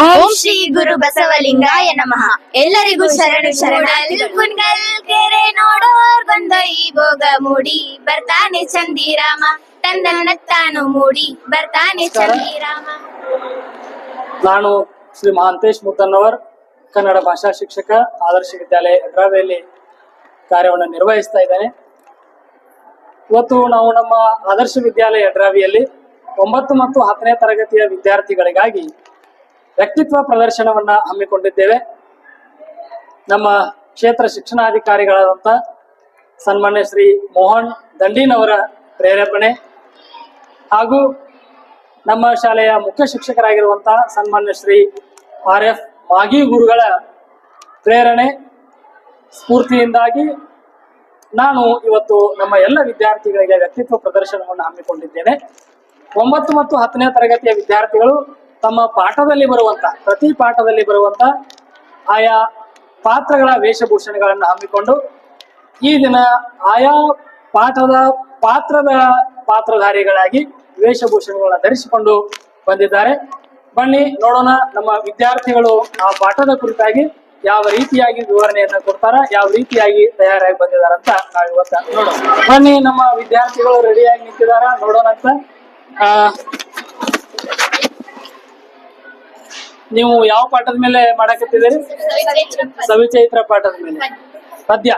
ಓಂ ಶ್ರೀ ಗುರು ಬಸವಲಿಂಗಾಯ ನಮಃ. ಎಲ್ಲರಿಗೂ ಶರಣು ಶರಣ ಕುನ್ಗಲ್ ಕೆರೆ ನೋಡೋರ್ ಬಂದ ಈ ಭೋಗ ಮೂಡಿ. ಬರ್ತಾನೆ ಚಂದಿರಾಮ ತಂದನತ್ತಾನು ಮೂಡಿ. ಬರ್ತಾನೆ ಚಂದಿರಾಮ. ನಾನು ಶ್ರೀ ಮಹಾಂತೇಶ್ ಮುತ್ತನ್ನವರ್ ಕನ್ನಡ ಭಾಷಾ ಶಿಕ್ಷಕ ಆದರ್ಶ ವಿದ್ಯಾಲಯ ಬೆಳಗಾವಿಯಲ್ಲಿ ಕಾರ್ಯವನ್ನು ನಿರ್ವಹಿಸ್ತಾ ಇದ್ದೇನೆ. ಇವತ್ತು ನಾವು ನಮ್ಮ ಆದರ್ಶ ವಿದ್ಯಾಲಯ ಎಡ್ರಾವಿಯಲ್ಲಿ ಒಂಬತ್ತು ಮತ್ತು ಹತ್ತನೇ ತರಗತಿಯ ವಿದ್ಯಾರ್ಥಿಗಳಿಗಾಗಿ ವ್ಯಕ್ತಿತ್ವ ಪ್ರದರ್ಶನವನ್ನ ಹಮ್ಮಿಕೊಂಡಿದ್ದೇವೆ. ನಮ್ಮ ಕ್ಷೇತ್ರ ಶಿಕ್ಷಣಾಧಿಕಾರಿಗಳಾದಂಥ ಸನ್ಮಾನ್ಯ ಶ್ರೀ ಮೋಹನ್ ದಂಡಿನವರ ಪ್ರೇರೇಪಣೆ ಹಾಗೂ ನಮ್ಮ ಶಾಲೆಯ ಮುಖ್ಯ ಶಿಕ್ಷಕರಾಗಿರುವಂತಹ ಸನ್ಮಾನ್ಯ ಶ್ರೀ ಆರ್ ಎಫ್ ಮಾಗಿ ಗುರುಗಳ ಪ್ರೇರಣೆ ಸ್ಫೂರ್ತಿಯಿಂದಾಗಿ ನಾನು ಇವತ್ತು ನಮ್ಮ ಎಲ್ಲ ವಿದ್ಯಾರ್ಥಿಗಳಿಗೆ ವ್ಯಕ್ತಿತ್ವ ಪ್ರದರ್ಶನವನ್ನು ಹಮ್ಮಿಕೊಂಡಿದ್ದೇನೆ. ಒಂಬತ್ತು ಮತ್ತು ಹತ್ತನೇ ತರಗತಿಯ ವಿದ್ಯಾರ್ಥಿಗಳು ತಮ್ಮ ಪಾಠದಲ್ಲಿ ಬರುವಂತ ಪ್ರತಿ ಪಾಠದಲ್ಲಿ ಬರುವಂತ ಆಯಾ ಪಾತ್ರಗಳ ವೇಷಭೂಷಣಗಳನ್ನು ಹಮ್ಮಿಕೊಂಡು ಈ ದಿನ ಆಯಾ ಪಾಠದ ಪಾತ್ರದ ಪಾತ್ರಧಾರಿಗಳಾಗಿ ವೇಷಭೂಷಣಗಳನ್ನ ಧರಿಸಿಕೊಂಡು ಬಂದಿದ್ದಾರೆ. ಬನ್ನಿ ನೋಡೋಣ ನಮ್ಮ ವಿದ್ಯಾರ್ಥಿಗಳು ಆ ಪಾಠದ ಕುರಿತಾಗಿ ಯಾವ ರೀತಿಯಾಗಿ ವಿವರಣೆಯನ್ನು ಕೊಡ್ತಾರ ಯಾವ ರೀತಿಯಾಗಿ ತಯಾರಾಗಿ ಬಂದಿದ್ದಾರೆ ಅಂತ ನಾವು ಇವತ್ತ ನೋಡೋಣ. ಬನ್ನಿ ನಮ್ಮ ವಿದ್ಯಾರ್ಥಿಗಳು ರೆಡಿಯಾಗಿ ನಿಂತಿದಾರ ನೋಡೋಣ ಅಂತ. ಆ, ನೀವು ಯಾವ ಪಾಠದ ಮೇಲೆ ಮಾಡಕತ್ತಿದ್ದೀರಿ? ಸವಿಚೈತ್ರ ಪಾಠದ ಮೇಲೆ. ಪದ್ಯ.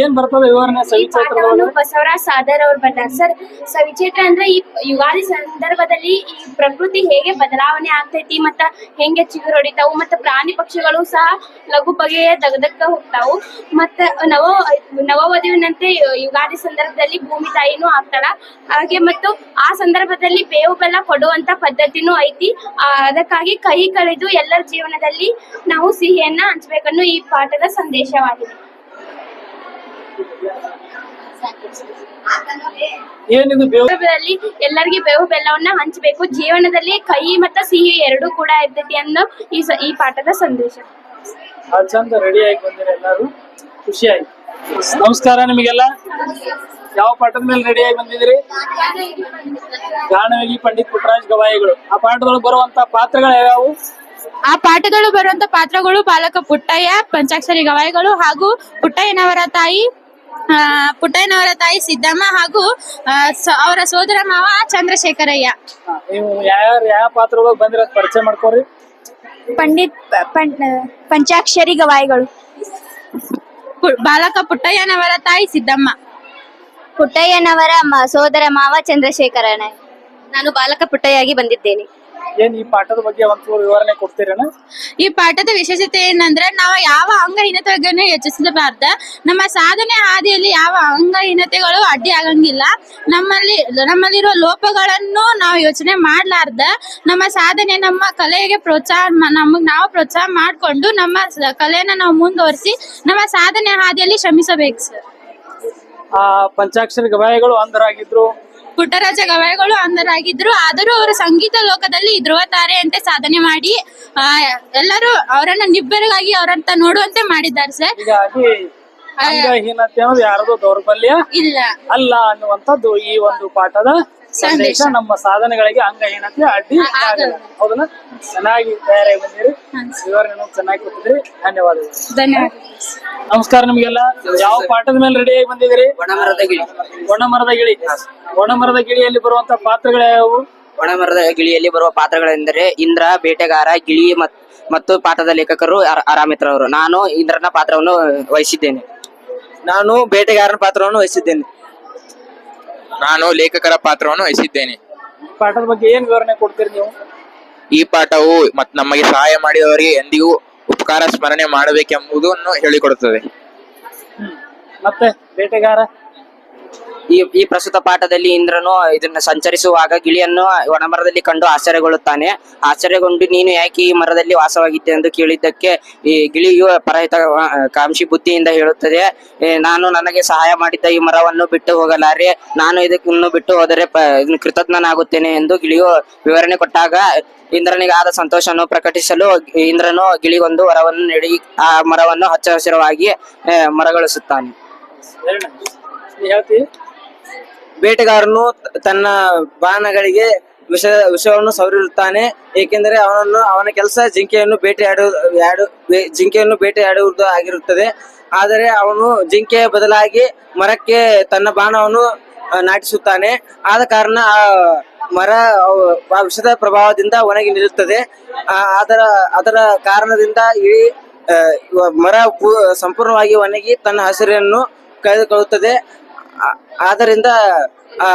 ಏನ್ ಬರ್ತದೆ ವಿವರಣೆ ಈ ಪಾಠವನ್ನು? ಬಸವರಾಜ್ ಸಾದರ್ ಅವ್ರು ಬರ್ತಾರೆ ಸರ್ ಸವಿಚೇತ್ರ ಅಂದ್ರೆ ಈ ಯುಗಾದಿ ಸಂದರ್ಭದಲ್ಲಿ ಈ ಪ್ರಕೃತಿ ಹೇಗೆ ಬದಲಾವಣೆ ಆಗ್ತೈತಿ ಮತ್ತ ಹೆಂಗೆ ಚಿಗುರೊಡಿತಾವು ಮತ್ತ ಪ್ರಾಣಿ ಪಕ್ಷಿಗಳು ಸಹ ಲಘು ಬಗೆಯ ದಗದಕ್ಕ ಹೋಗ್ತಾವು. ಮತ್ತ ನವ ನವವಧುವಿನಂತೆ ಯುಗಾದಿ ಸಂದರ್ಭದಲ್ಲಿ ಭೂಮಿ ತಾಯಿನೂ ಆಗ್ತಾಳ. ಹಾಗೆ ಮತ್ತು ಆ ಸಂದರ್ಭದಲ್ಲಿ ಬೇವು ಬೆಲ್ಲ ಕೊಡುವಂತ ಪದ್ಧತಿನೂ ಐತಿ. ಅದಕ್ಕಾಗಿ ಕೈ ಕಳೆದು ಎಲ್ಲರ ಜೀವನದಲ್ಲಿ ನಾವು ಸಿಹಿಯನ್ನ ಹಂಚ್ಬೇಕನ್ನೋ ಈ ಪಾಠದ ಸಂದೇಶವಾಗಿದೆ. ಏನಿದು ಬೇವು? ಸಂದರ್ಭದಲ್ಲಿ ಎಲ್ಲರಿಗೆ ಬೇವು ಬೆಲ್ಲವನ್ನ ಹಂಚಬೇಕು. ಜೀವನದಲ್ಲಿ ಕೈ ಮತ್ತ ಸಿಹಿ ಎರಡು ಕೂಡ ಇರ್ತೈತಿ ಅನ್ನೋ ಈ ಸ- ಈ ಪಾಠದ ಸಂದೇಶ. ಚಂದ ರೆಡಿ ಆಗಿ ಬಂದಿರ ಎಲ್ಲರೂ. ಆಯ್ತು. ನಮಸ್ಕಾರ ನಿಮಗೆಲ್ಲ. ಯಾವ ಪಾಠದ ಮೇಲೆ ರೆಡಿ ಆಗಿ ಬಂದಿದ್ರಿ ಗಾಣವಾಗಿ ಪಂಡಿತ್ ಪುಟ್ಟರಾಜ್ ಗವಾಯಿಗಳು. ಆ ಪಾಠದೊಳಗೆ ಬರುವಂತ ಪಾತ್ರಗಳು ಯಾವ್ಯಾವು? ಆ ಪಾಠಗಳು ಬರುವಂತ ಪಾತ್ರಗಳು ಬಾಲಕ ಪುಟ್ಟಯ್ಯ ಪಂಚಾಕ್ಷರಿ ಗವಾಯಿಗಳು ಹಾಗೂ ಪುಟ್ಟಯ್ಯನವರ ತಾಯಿ ಪುಟ್ಟಯ್ಯನವರ ತಾಯಿ ಸಿದ್ದಮ್ಮ ಹಾಗೂ ಸ- ಅವರ ಸೋದರ ಮಾವ ಚಂದ್ರಶೇಖರಯ್ಯ. ನೀವು ಯಾವ ಪರಿಚಯ ಮಾಡ್ಕೊರಿ? ಪಂಡಿತ್ ಪಂ- ಪಂಚಾಕ್ಷರಿ ಗವಾಯಿಗಳು. ಪು- ಬಾಲಕ ಪುಟ್ಟಯ್ಯನವರ ತಾಯಿ ಸಿದ್ದಮ್ಮ. ಪುಟ್ಟಯ್ಯನವರ ಮ- ಸೋದರ ಮಾವ ಚಂದ್ರಶೇಖರಣ್ಣ. ನಾನು ಬಾಲಕ ಪುಟ್ಟಯ್ಯಾಗಿ ಬಂದಿದ್ದೇನೆ. ಏನ್ ಈ ಪಾಠದ ಬಗ್ಗೆ ಒಂಚೂರು ವಿವರಣೆ ಕೊಡ್ತೀರೇನ? ಈ ಪಾಠದ ವಿಶೇಷತೆ ಏನಂದ್ರೆ ನಾವು ಯಾವ ಅಂಗಹೀನತೆಗಳನ್ನು ಹೆಚ್ಚಿಸಬಾರ್ದ ನಮ್ಮ ಸಾಧನೆ ಹಾದಿಯಲ್ಲಿ ಯಾವ ಅಂಗಹೀನತೆಗಳು ಅಡ್ಡಿ ಆಗಂಗಿಲ್ಲ. ನಮ್ಮಲ್ಲಿ ನಮ್ಮಲ್ಲಿರುವ ಲೋಪಗಳನ್ನು ನಾವು ಯೋಚನೆ ಮಾಡಲಾರ್ದ. ನಮ್ಮ ಸಾಧನೆ ನಮ್ಮ ಕಲೆಗೆ ಪ್ರೋತ್ಸಾಹ ನಮಗ್ ನಾವು ಪ್ರೋತ್ಸಾಹ ಮಾಡ್ಕೊಂಡು ನಮ್ಮ ಸ- ಕಲೆಯನ್ನ ನಾವು ಮುಂದುವರಿಸಿ ನಮ್ಮ ಸಾಧನೆ ಹಾದಿಯಲ್ಲಿ ಶ್ರಮಿಸಬೇಕು ಸರ್. ಆ ಪಂಚಾಕ್ಷರಿ ಗವಾಯಿಗಳು ಅಂಧರಾಗಿದ್ರು ಪುಟ್ಟರಾಜ ಗವಾಯಿಗಳು ಅಂಧರಾಗಿದ್ರು. ಆದರೂ ಅವರು ಸಂಗೀತ ಲೋಕದಲ್ಲಿ ಧ್ರುವ ಅಂತ ಸಾಧನೆ ಮಾಡಿ ಆ, ಎಲ್ಲರೂ ಅವರನ್ನ ನಿಬ್ಬೆರಗಾಗಿ ಅವರಂತ ನೋಡುವಂತೆ ಮಾಡಿದ್ದಾರೆ ಸರ್. ಹೀಗಾಗಿ ಅಂಗಹೀನತೆ ಅನ್ನೋದು ಯಾರದು ದೌರ್ಬಲ್ಯ? ಇಲ್ಲ. ಅಲ್ಲ ಅನ್ನುವಂಥದ್ದು ಈ ಒಂದು ಪಾಠದ ಸಂದೇಶ. ನಮ್ಮ ಸಾಧನೆಗಳಿಗೆ ಅಂಗಹೀನತೆ ಅಡ್ಡಿ ಆಗಲ್ಲ. ಹೌದಲ್ಲ? ಚೆನ್ನಾಗಿ ತಯಾರಾಗಿ ಬಂದಿರಿ ವಿವರಣೆ ಚೆನ್ನಾಗಿ ಕೊಟ್ಟಿದ್ರಿ ಧನ್ಯವಾದಗಳು. ಧನ್ಯವಾದ ನಮಸ್ಕಾರ ನಿಮ್ಗೆಲ್ಲ. ಯಾವ ಪಾಠದ ಮೇಲೆ ರೆಡಿ ಆಗಿ ಬಂದಿದ್ರಿ ಒಣಮರದ ಗಿಳಿ. ಒಣಮರದ ಗಿಳಿ. ಒಣಮರದ ಗಿಳಿಯಲ್ಲಿ ಬರುವಂತ ಪಾತ್ರಗಳು ಯಾವುವು? ಒಣಮರದ ಗಿಳಿಯಲ್ಲಿ ಬರುವ ಪಾತ್ರಗಳೆಂದರೆ ಇಂದ್ರ ಬೇಟೆಗಾರ ಗಿಳಿ ಮತ್- ಮತ್ತು ಪಾಠದ ಲೇಖಕರು ಅರ- ಅರಾಮಿತ್ರ ಅವರು ನಾನು ಇಂದ್ರನ ಪಾತ್ರವನ್ನು ವಹಿಸಿದ್ದೇನೆ. ನಾನು ಬೇಟೆಗಾರನ ಪಾತ್ರವನ್ನು ವಹಿಸಿದ್ದೇನೆ. ನಾನು ಲೇಖಕರ ಪಾತ್ರವನ್ನು ವಹಿಸಿದ್ದೇನೆ. ಪಾಠದ ಬಗ್ಗೆ ಏನ್ ವಿವರಣೆ ಕೊಡ್ತೀರಿ ನೀವು? ಈ ಪಾಠವು ಮತ್ ನಮಗೆ ಸಹಾಯ ಮಾಡಿದವರಿಗೆ ಎಂದಿಗೂ ಉಪಕಾರ ಸ್ಮರಣೆ ಮಾಡಬೇಕೆಂಬುದನ್ನು ಹೇಳಿಕೊಡುತ್ತದೆ. ಮತ್ತೆ ಬೇಟೆಗಾರ? ಈ ಈ ಪ್ರಸ್ತುತ ಪಾಠದಲ್ಲಿ ಇಂದ್ರನು ಇದನ್ನ ಸಂಚರಿಸುವಾಗ ಗಿಳಿಯನ್ನು ಒಣಮರದಲ್ಲಿ ಕಂಡು ಆಶ್ಚರ್ಯಗೊಳ್ಳುತ್ತಾನೆ. ಆಶ್ಚರ್ಯಗೊಂಡು ನೀನು ಯಾಕೆ ಈ ಮರದಲ್ಲಿ ವಾಸವಾಗಿದ್ದೆ ಎಂದು ಕೇಳಿದ್ದಕ್ಕೆ ಈ ಗಿಳಿಯು ಪರಹಿತ ಕಾಂಕ್ಷಿ ಬುದ್ಧಿಯಿಂದ ಹೇಳುತ್ತದೆ ನಾನು ನನಗೆ ಸಹಾಯ ಮಾಡಿದ್ದ ಈ ಮರವನ್ನು ಬಿಟ್ಟು ಹೋಗಲಾರೆ. ನಾನು ಇದನ್ನು ಬಿಟ್ಟು ಹೋದರೆ ಕೃತಜ್ಞನಾಗುತ್ತೇನೆ ಎಂದು ಗಿಳಿಯು ವಿವರಣೆ ಕೊಟ್ಟಾಗ ಇಂದ್ರನಿಗೆ ಆದ ಸಂತೋಷವನ್ನು ಪ್ರಕಟಿಸಲು ಇಂದ್ರನು ಗಿಳಿಗೊಂದು ವರವನ್ನು ನೀಡಿ, ಆ ಮರವನ್ನು ಹಚ್ಚ ಹಸಿರವಾಗಿ ಮರಗಳಿಸುತ್ತಾನೆ. ಬೇಟೆಗಾರನು ತನ್ನ ಬಾಣಗಳಿಗೆ ವಿಷ, ವಿಷವನ್ನು ಸವರಿರುತ್ತಾನೆ. ಏಕೆಂದರೆ ಅವನನ್ನು, ಅವನ ಕೆಲಸ ಜಿಂಕೆಯನ್ನು ಬೇಟೆಯಾಡು ಯಾಡು ಜಿಂಕೆಯನ್ನು ಬೇಟೆಯಾಡುವುದು ಆಗಿರುತ್ತದೆ. ಆದರೆ ಅವನು ಜಿಂಕೆಯ ಬದಲಾಗಿ ಮರಕ್ಕೆ ತನ್ನ ಬಾಣವನ್ನು ನಾಟಿಸುತ್ತಾನೆ. ಆದ ಕಾರಣ ಆ ಮರ ಆ ವಿಷದ ಪ್ರಭಾವದಿಂದ ಒಣಗಿ ನಿಲ್ಲುತ್ತದೆ. ಅದರ ಅದರ ಕಾರಣದಿಂದ ಇಡೀ ಮರ ಸಂಪೂರ್ಣವಾಗಿ ಒಣಗಿ ತನ್ನ ಹಸಿರನ್ನು ಕಳೆದುಕೊಳ್ಳುತ್ತದೆ. ಆದ್ದರಿಂದ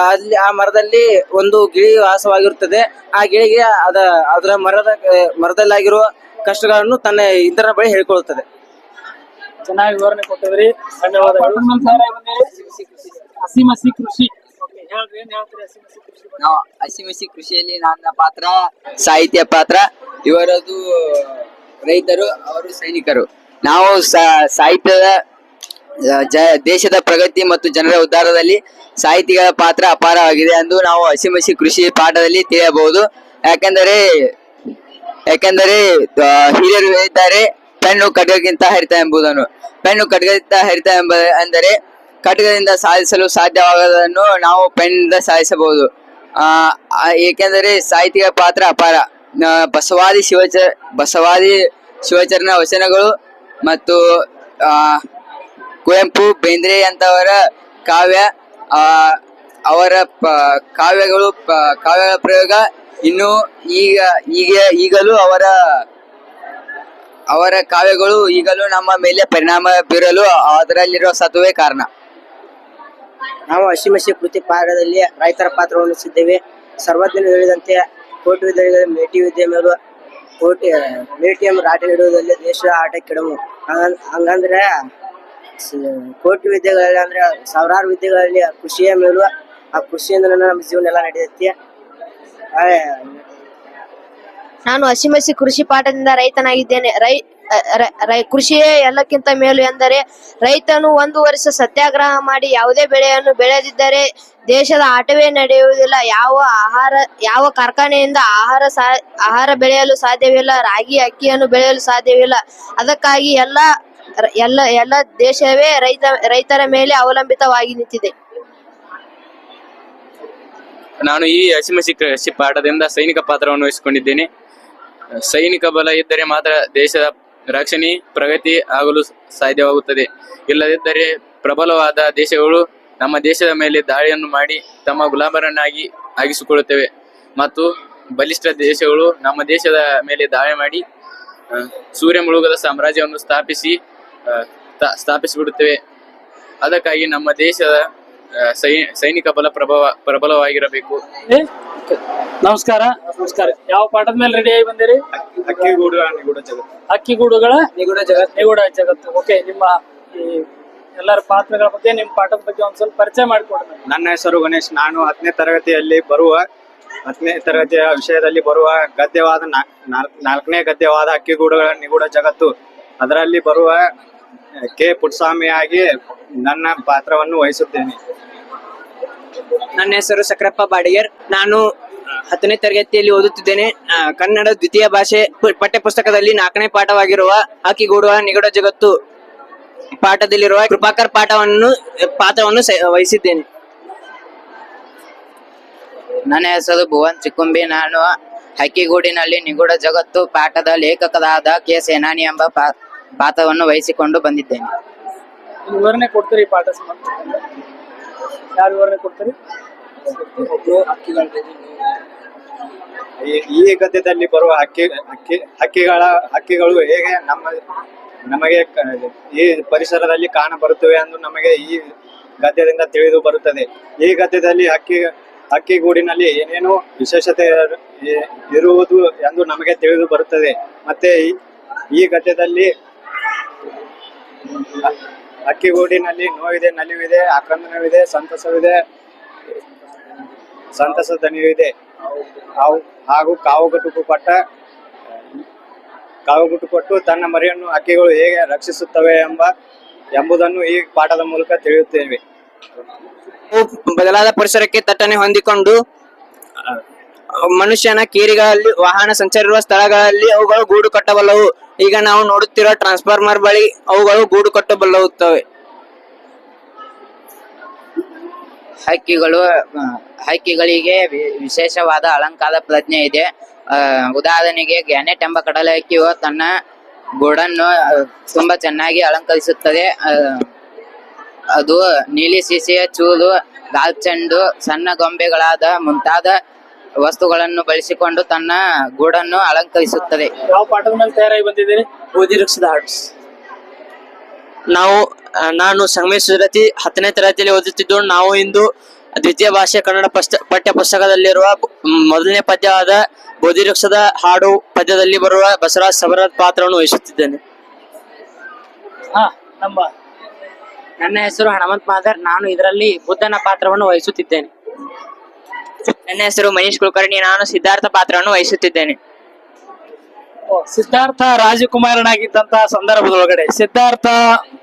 ಅಲ್ಲಿ ಆ ಮರದಲ್ಲಿ ಒಂದು ಗಿಳಿ ವಾಸವಾಗಿರುತ್ತದೆ. ಆ ಗಿಳಿಗೆ ಅದ ಅದರ ಮರದ ಮರದಲ್ಲಾಗಿರುವ ಕಷ್ಟಗಳನ್ನು ತನ್ನ ಇಂದ್ರನ ಬಳಿ ಹೇಳಿಕೊಳ್ಳುತ್ತದೆ. ಚೆನ್ನಾಗಿ ವಿವರಣೆ ಕೊಟ್ಟಿದ್ರಿ ಧನ್ಯವಾದಗಳು. ಹಸಿ ಮಸಿ ಕೃಷಿ. ಓಕೆ ಹೇಳ್ರಿ ಏನ್ ಹೇಳ್ತೀರಿ ಹಸಿ ಮಸಿ ಕೃಷಿ ಬಗ್ಗೆ? ನಾವು ಹಸಿಮಿಸಿ ಕೃಷಿಯಲ್ಲಿ ನನ್ನ ಪಾತ್ರ ಸಾಹಿತ್ಯ ಪಾತ್ರ. ಇವರದು ರೈತರು ಅವರು ಸೈನಿಕರು. ನಾವು ಸಾ- ಸಾಹಿತ್ಯದ ಜ, ದೇಶದ ಪ್ರಗತಿ ಮತ್ತು ಜನರ ಉದ್ಧಾರದಲ್ಲಿ ಸಾಹಿತಿಗಳ ಪಾತ್ರ ಅಪಾರವಾಗಿದೆ ಎಂದು ನಾವು ಹಸಿಮಸಿ ಕೃಷಿ ಪಾಠದಲ್ಲಿ ತಿಳಿಯಬಹುದು. ಯಾಕೆಂದರೆ ಯಾಕೆಂದರೆ ಹಿರಿಯರು ಹೇಳಿದ್ದಾರೆ ಪೆಣ್ಣು ಖಡ್ಗಕ್ಕಿಂತ ಹರಿತ ಎಂಬುದನ್ನು. ಪೆಣ್ಣು ಖಡ್ಗದಿಂದ ಹರಿತ ಎಂಬ, ಅಂದರೆ ಖಡ್ಗದಿಂದ ಸಾಧಿಸಲು ಸಾಧ್ಯವಾಗದನ್ನು ನಾವು ಪೆನ್ನಿಂದ ಸಾಧಿಸಬಹುದು. ಆ ಏಕೆಂದರೆ ಸಾಹಿತಿಗಳ ಪಾತ್ರ ಅಪಾರ. ಬಸವಾದಿ ಶಿವಚ, ಬಸವಾದಿ ಶಿವಚರಣ ವಚನಗಳು ಮತ್ತು ಕುವೆಂಪು ಬೇಂದ್ರೆ ಅಂತವರ ಕಾವ್ಯ ಅವರ ಕಾವ್ಯಗಳು ಕಾವ್ಯಗಳ ಪ್ರಯೋಗ ಇನ್ನು ಈಗ ಈಗ, ಈಗಲೂ ಅವರ ಅವರ ಕಾವ್ಯಗಳು ಈಗಲೂ ನಮ್ಮ ಮೇಲೆ ಪರಿಣಾಮ ಬೀರಲು ಅದರಲ್ಲಿರುವ ಸತ್ವವೇ ಕಾರಣ. ನಾವು ಹಸಿಮಸಿ ಕೃತಿ ಪಾಠದಲ್ಲಿ ರೈತರ ಪಾತ್ರವನ್ನು ಸಿದ್ದೇವೆ ಸರ್ವಜ್ಞರು ಹೇಳಿದಂತೆ ಕೋಟಿ ವಿದ್ಯೆಗಳ ಮೇಟಿ ವಿದ್ಯೆ ಕೋಟಿ, ಮೇಟಿಎಂ ರಾಟ ನೀಡುವುದರಲ್ಲಿ ದೇಶದ ಆಟ ಕೆಡವು ಹಂಗಂದ್- ಹಂಗಂದ್ರೆ ಕೋಟಿ ವಿದ್ಯೆಗಳಲ್ಲಿ ಅಂದ್ರೆ ಸಾವಿರಾರು ವಿದ್ಯೆಗಳಲ್ಲಿ ಕೃಷಿಯ ಮೇಲೂ ಆ ಕೃಷಿಯಿಂದ ನಮ್ಮ ಜೀವನ ಎಲ್ಲ ನಡೆಯುತ್ತೆ. ಆ, ನಾನು ಹಸಿಮಸಿ ಕೃಷಿ ಪಾಠದಿಂದ ರೈತನಾಗಿದ್ದೇನೆ. ರೈ ಕೃಷಿಯೇ ಎಲ್ಲಕ್ಕಿಂತ ಮೇಲು ಎಂದರೆ ರೈತನು ಒಂದು ವರ್ಷ ಸತ್ಯಾಗ್ರಹ ಮಾಡಿ ಯಾವುದೇ ಬೆಳೆಯನ್ನು ಬೆಳೆದಿದ್ದರೆ ದೇಶದ ಆಟವೇ ನಡೆಯುವುದಿಲ್ಲ. ಯಾವ ಆಹಾರ ಯಾವ ಕಾರ್ಖಾನೆಯಿಂದ ಆಹಾರ ಸಾ ಆಹಾರ ಬೆಳೆಯಲು ಸಾಧ್ಯವಿಲ್ಲ. ರಾಗಿ ಅಕ್ಕಿಯನ್ನು ಬೆಳೆಯಲು ಸಾಧ್ಯವಿಲ್ಲ. ಅದಕ್ಕಾಗಿ ಎಲ್ಲ ಎಲ್ಲ ಎಲ್ಲ ದೇಶವೇ ರೈತ, ರೈತರ ಮೇಲೆ ಅವಲಂಬಿತವಾಗಿ ನಿಂತಿದೆ. ನಾನು ಈ ಹಸಿಮಸಿ ಕೃಷಿ ಪಾಠದಿಂದ ಸೈನಿಕ ಪಾತ್ರವನ್ನು ವಹಿಸಿಕೊಂಡಿದ್ದೇನೆ. ಸೈನಿಕ ಬಲ ಇದ್ದರೆ ಮಾತ್ರ ದೇಶದ ರಕ್ಷಣೆ, ಪ್ರಗತಿ ಆಗಲು ಸಾಧ್ಯವಾಗುತ್ತದೆ. ಇಲ್ಲದಿದ್ದರೆ ಪ್ರಬಲವಾದ ದೇಶಗಳು ನಮ್ಮ ದೇಶದ ಮೇಲೆ ದಾಳಿಯನ್ನು ಮಾಡಿ ತಮ್ಮ ಗುಲಾಮರನ್ನಾಗಿ ಆಗಿಸಿಕೊಳ್ಳುತ್ತವೆ. ಮತ್ತು ಬಲಿಷ್ಠ ದೇಶಗಳು ನಮ್ಮ ದೇಶದ ಮೇಲೆ ದಾಳಿ ಮಾಡಿ ಸೂರ್ಯ ಮುಳುಗದ ಸಾಮ್ರಾಜ್ಯವನ್ನು ಸ್ಥಾಪಿಸಿ ಸ್ಥಾಪಿಸಿಬಿಡುತ್ತವೆ. ಅದಕ್ಕಾಗಿ ನಮ್ಮ ದೇಶದ ಸೈ ಸೈನಿಕ ಬಲ ಪ್ರಭಾವ ಪ್ರಬಲವಾಗಿರಬೇಕು. ನಮಸ್ಕಾರ. ನಮಸ್ಕಾರ. ಯಾವ ಪಾಠದ ಮೇಲೆ ರೆಡಿ ಆಗಿ ಬಂದಿರಿ? ಅಕ್ಕಿಗೂಡು ನಿಗೂಢ ಜಗತ್ತು. ಅಕ್ಕಿಗೂಡುಗಳ ನಿಗೂಢ ಜಗತ್ ನಿಗೂಢ ಜಗತ್ತು. ಓಕೆ ನಿಮ್ಮ ಈ ಎಲ್ಲರ ಪಾತ್ರಗಳ ಬಗ್ಗೆ ನಿಮ್ಮ ಪಾಠದ ಬಗ್ಗೆ ಒಂದ್ ಸ್ವಲ್ಪ ಪರಿಚಯ ಮಾಡಿಕೊಡ್ರಿ. ನನ್ನ ಹೆಸರು ಗಣೇಶ್. ನಾನು ಹತ್ತನೇ ತರಗತಿಯಲ್ಲಿ ಬರುವ ಹತ್ತನೇ ತರಗತಿಯ ವಿಷಯದಲ್ಲಿ ಬರುವ ಗದ್ಯವಾದ ನಾಲ್ಕ್- ನಾಲ್ಕ್- ನಾಲ್ಕನೇ ಗದ್ಯವಾದ ಅಕ್ಕಿಗೂಡುಗಳ ನಿಗೂಢ ಜಗತ್ತು. ಅದರಲ್ಲಿ ಬರುವ ಕೆ ಪುಟ್ಸ್ವಾಮಿಯಾಗಿ ನನ್ನ ಪಾತ್ರವನ್ನು ವಹಿಸುತ್ತೇನೆ. ನನ್ನ ಹೆಸರು ಸಕ್ರಪ್ಪ ಬಾಡಿಗೇರ್. ನಾನು ಹತ್ತನೇ ತರಗತಿಯಲ್ಲಿ ಓದುತ್ತಿದ್ದೇನೆ. ಆ, ಕನ್ನಡ ದ್ವಿತೀಯ ಭಾಷೆ ಪು- ಪಠ್ಯ ಪುಸ್ತಕದಲ್ಲಿ ನಾಲ್ಕನೇ ಪಾಠವಾಗಿರುವ ಹಾಕಿಗೂಡುವ ನಿಗಡ ಜಗತ್ತು ಪಾಠದಲ್ಲಿರುವ ಕೃಪಾಕರ್ ಪಾಠವನ್ನು ಪಾತ್ರವನ್ನು ಸ- ವಹಿಸಿದ್ದೇನೆ. ನನ್ನ ಹೆಸರು ಭುವನ್ ಚಿಕ್ಕುಂಬಿ. ನಾನು ಹಕ್ಕಿಗೂಡಿನಲ್ಲಿ ನಿಗೂಢ ಜಗತ್ತು ಪಾಠದ ಲೇಖಕರಾದ ಕೆ ಸೇನಾನಿ ಎಂಬ ಪಾ- ಪಾತ್ರವನ್ನು ವಹಿಸಿಕೊಂಡು ಬಂದಿದ್ದೇನೆ. ವಿವರಣೆ ಕೊಡ್ತೀರಿ ಈ ಪಾಠ ಸಂಬಂಧ ಯಾರು ವಿವರಣೆ ಕೊಡ್ತೀರಿ? ಈ- ಈ ಗದ್ಯದಲ್ಲಿ ಬರುವ ಹಕ್ಕಿ ಹಕ್ಕಿ ಹಕ್ಕಿಗಳ ಹಕ್ಕಿಗಳು ಹೇಗೆ ನಮ್ಮ ನಮಗೆ ಕ- ಈ ಪರಿಸರದಲ್ಲಿ ಕಾಣಬರುತ್ತವೆ ಎಂದು ನಮಗೆ ಈ ಗದ್ಯದಿಂದ ತಿಳಿದು ಬರುತ್ತದೆ. ಈ ಗದ್ಯದಲ್ಲಿ ಹಕ್ಕಿ ಹಕ್ಕಿಗೂಡಿನಲ್ಲಿ ಏನೇನು ವಿಶೇಷತೆ ಇರು- ಇರುವುದು ಎಂದು ನಮಗೆ ತಿಳಿದು ಬರುತ್ತದೆ. ಮತ್ತೆ ಈ- ಈ ಗದ್ಯದಲ್ಲಿ ಹ- ಹಕ್ಕಿಗೂಡಿನಲ್ಲಿ ನೋವಿದೆ, ನಲಿವಿದೆ ಆಕ್ರಮಣವಿದೆ ಸಂತಸವಿದೆ, ಸಂತಸ ದನಿವಿದೆ ಹಾಗೂ ಕಾವುಗುಟುಕು ಪಟ್ಟ ಕಾವುಗುಟು ಕೊಟ್ಟು ತನ್ನ ಮರಿಯನ್ನು ಹಕ್ಕಿಗಳು ಹೇಗೆ ರಕ್ಷಿಸುತ್ತವೆ ಎಂಬ, ಎಂಬುದನ್ನು ಈ ಪಾಠದ ಮೂಲಕ ತಿಳಿಯುತ್ತೇವೆ. ಬದಲಾದ ಪರಿಸರಕ್ಕೆ ತಟ್ಟನೆ ಹೊಂದಿಕೊಂಡು ಮನುಷ್ಯನ ಕೇರಿಗಳಲ್ಲಿ, ವಾಹನ ಸಂಚರಿರುವ ಸ್ಥಳಗಳಲ್ಲಿ ಅವುಗಳು ಗೂಡು ಕಟ್ಟಬಲ್ಲವು. ಈಗ ನಾವು ನೋಡುತ್ತಿರುವ ಟ್ರಾನ್ಸ್ಫಾರ್ಮರ್ ಬಳಿ ಅವುಗಳು ಗೂಡು ಕಟ್ಟಬಲ್ಲವುತ್ತವೆ. ಹಕ್ಕಿಗಳು ಹಕ್ಕಿಗಳಿಗೆ ವಿಶೇಷವಾದ ಅಲಂಕಾರ ಪ್ರಜ್ಞೆ ಇದೆ. ಉದಾಹರಣೆಗೆ ಗ್ಯಾನೆಟ್ ಎಂಬ ಕಡಲೆ ಹಕ್ಕಿಯು ತನ್ನ ಗೂಡನ್ನು ತುಂಬಾ ಚೆನ್ನಾಗಿ ಅಲಂಕರಿಸುತ್ತದೆ. ಅದು ನೀಲಿ ಸೀಸೆಯ ಚೂಲು ಗಾಲ್ಚೆಂಡು ಸಣ್ಣ ಗೊಂಬೆಗಳಾದ ಮುಂತಾದ ವಸ್ತುಗಳನ್ನು ಬಳಸಿಕೊಂಡು ತನ್ನ ಗೂಡನ್ನು ಅಲಂಕರಿಸುತ್ತದೆ. ಯಾವ ಪಾಠದ ಮೇಲೆ ತಯಾರಾಗಿ ಬಂದಿದ್ದೀರಿ? ಬೂದಿರುಕ್ಷದ ಹಾಡು. ನಾವು ಆ, ನಾನು ಸಂಗಮೇಶ್ವರತಿ ಹತ್ತನೇ ತರಗತಿಯಲ್ಲಿ ಓದುತ್ತಿದ್ದು ನಾವು ಇಂದು ದ್ವಿತೀಯ ಭಾಷೆ ಕನ್ನಡ ಪುಸ್ತ ಪಠ್ಯ ಪುಸ್ತಕದಲ್ಲಿರುವ ಬ- ಮೊದಲನೇ ಪದ್ಯವಾದ ಬೋಧಿವೃಕ್ಷದ ಹಾಡು ಪದ್ಯದಲ್ಲಿ ಬರುವ ಬಸವರಾಜ್ ಸಬರದ್ ಪಾತ್ರವನ್ನು ವಹಿಸುತ್ತಿದ್ದೇನೆ. ಹಾ ನಮ್ಮ ನನ್ನ ಹೆಸರು ಹನುಮಂತ್ ಮಾದರ್. ನಾನು ಇದರಲ್ಲಿ ಬುದ್ಧನ ಪಾತ್ರವನ್ನು ವಹಿಸುತ್ತಿದ್ದೇನೆ. ನನ್ನ ಹೆಸರು ಮನೀಶ್ ಕುಲಕರ್ಣಿ. ನಾನು ಸಿದ್ಧಾರ್ಥ ಪಾತ್ರವನ್ನು ವಹಿಸುತ್ತಿದ್ದೇನೆ. ಸಿದ್ಧಾರ್ಥ ರಾಜಕುಮಾರನಾಗಿದ್ದಂತಹ ಸಂದರ್ಭದೊಳಗಡೆ ಸಿದ್ಧಾರ್ಥ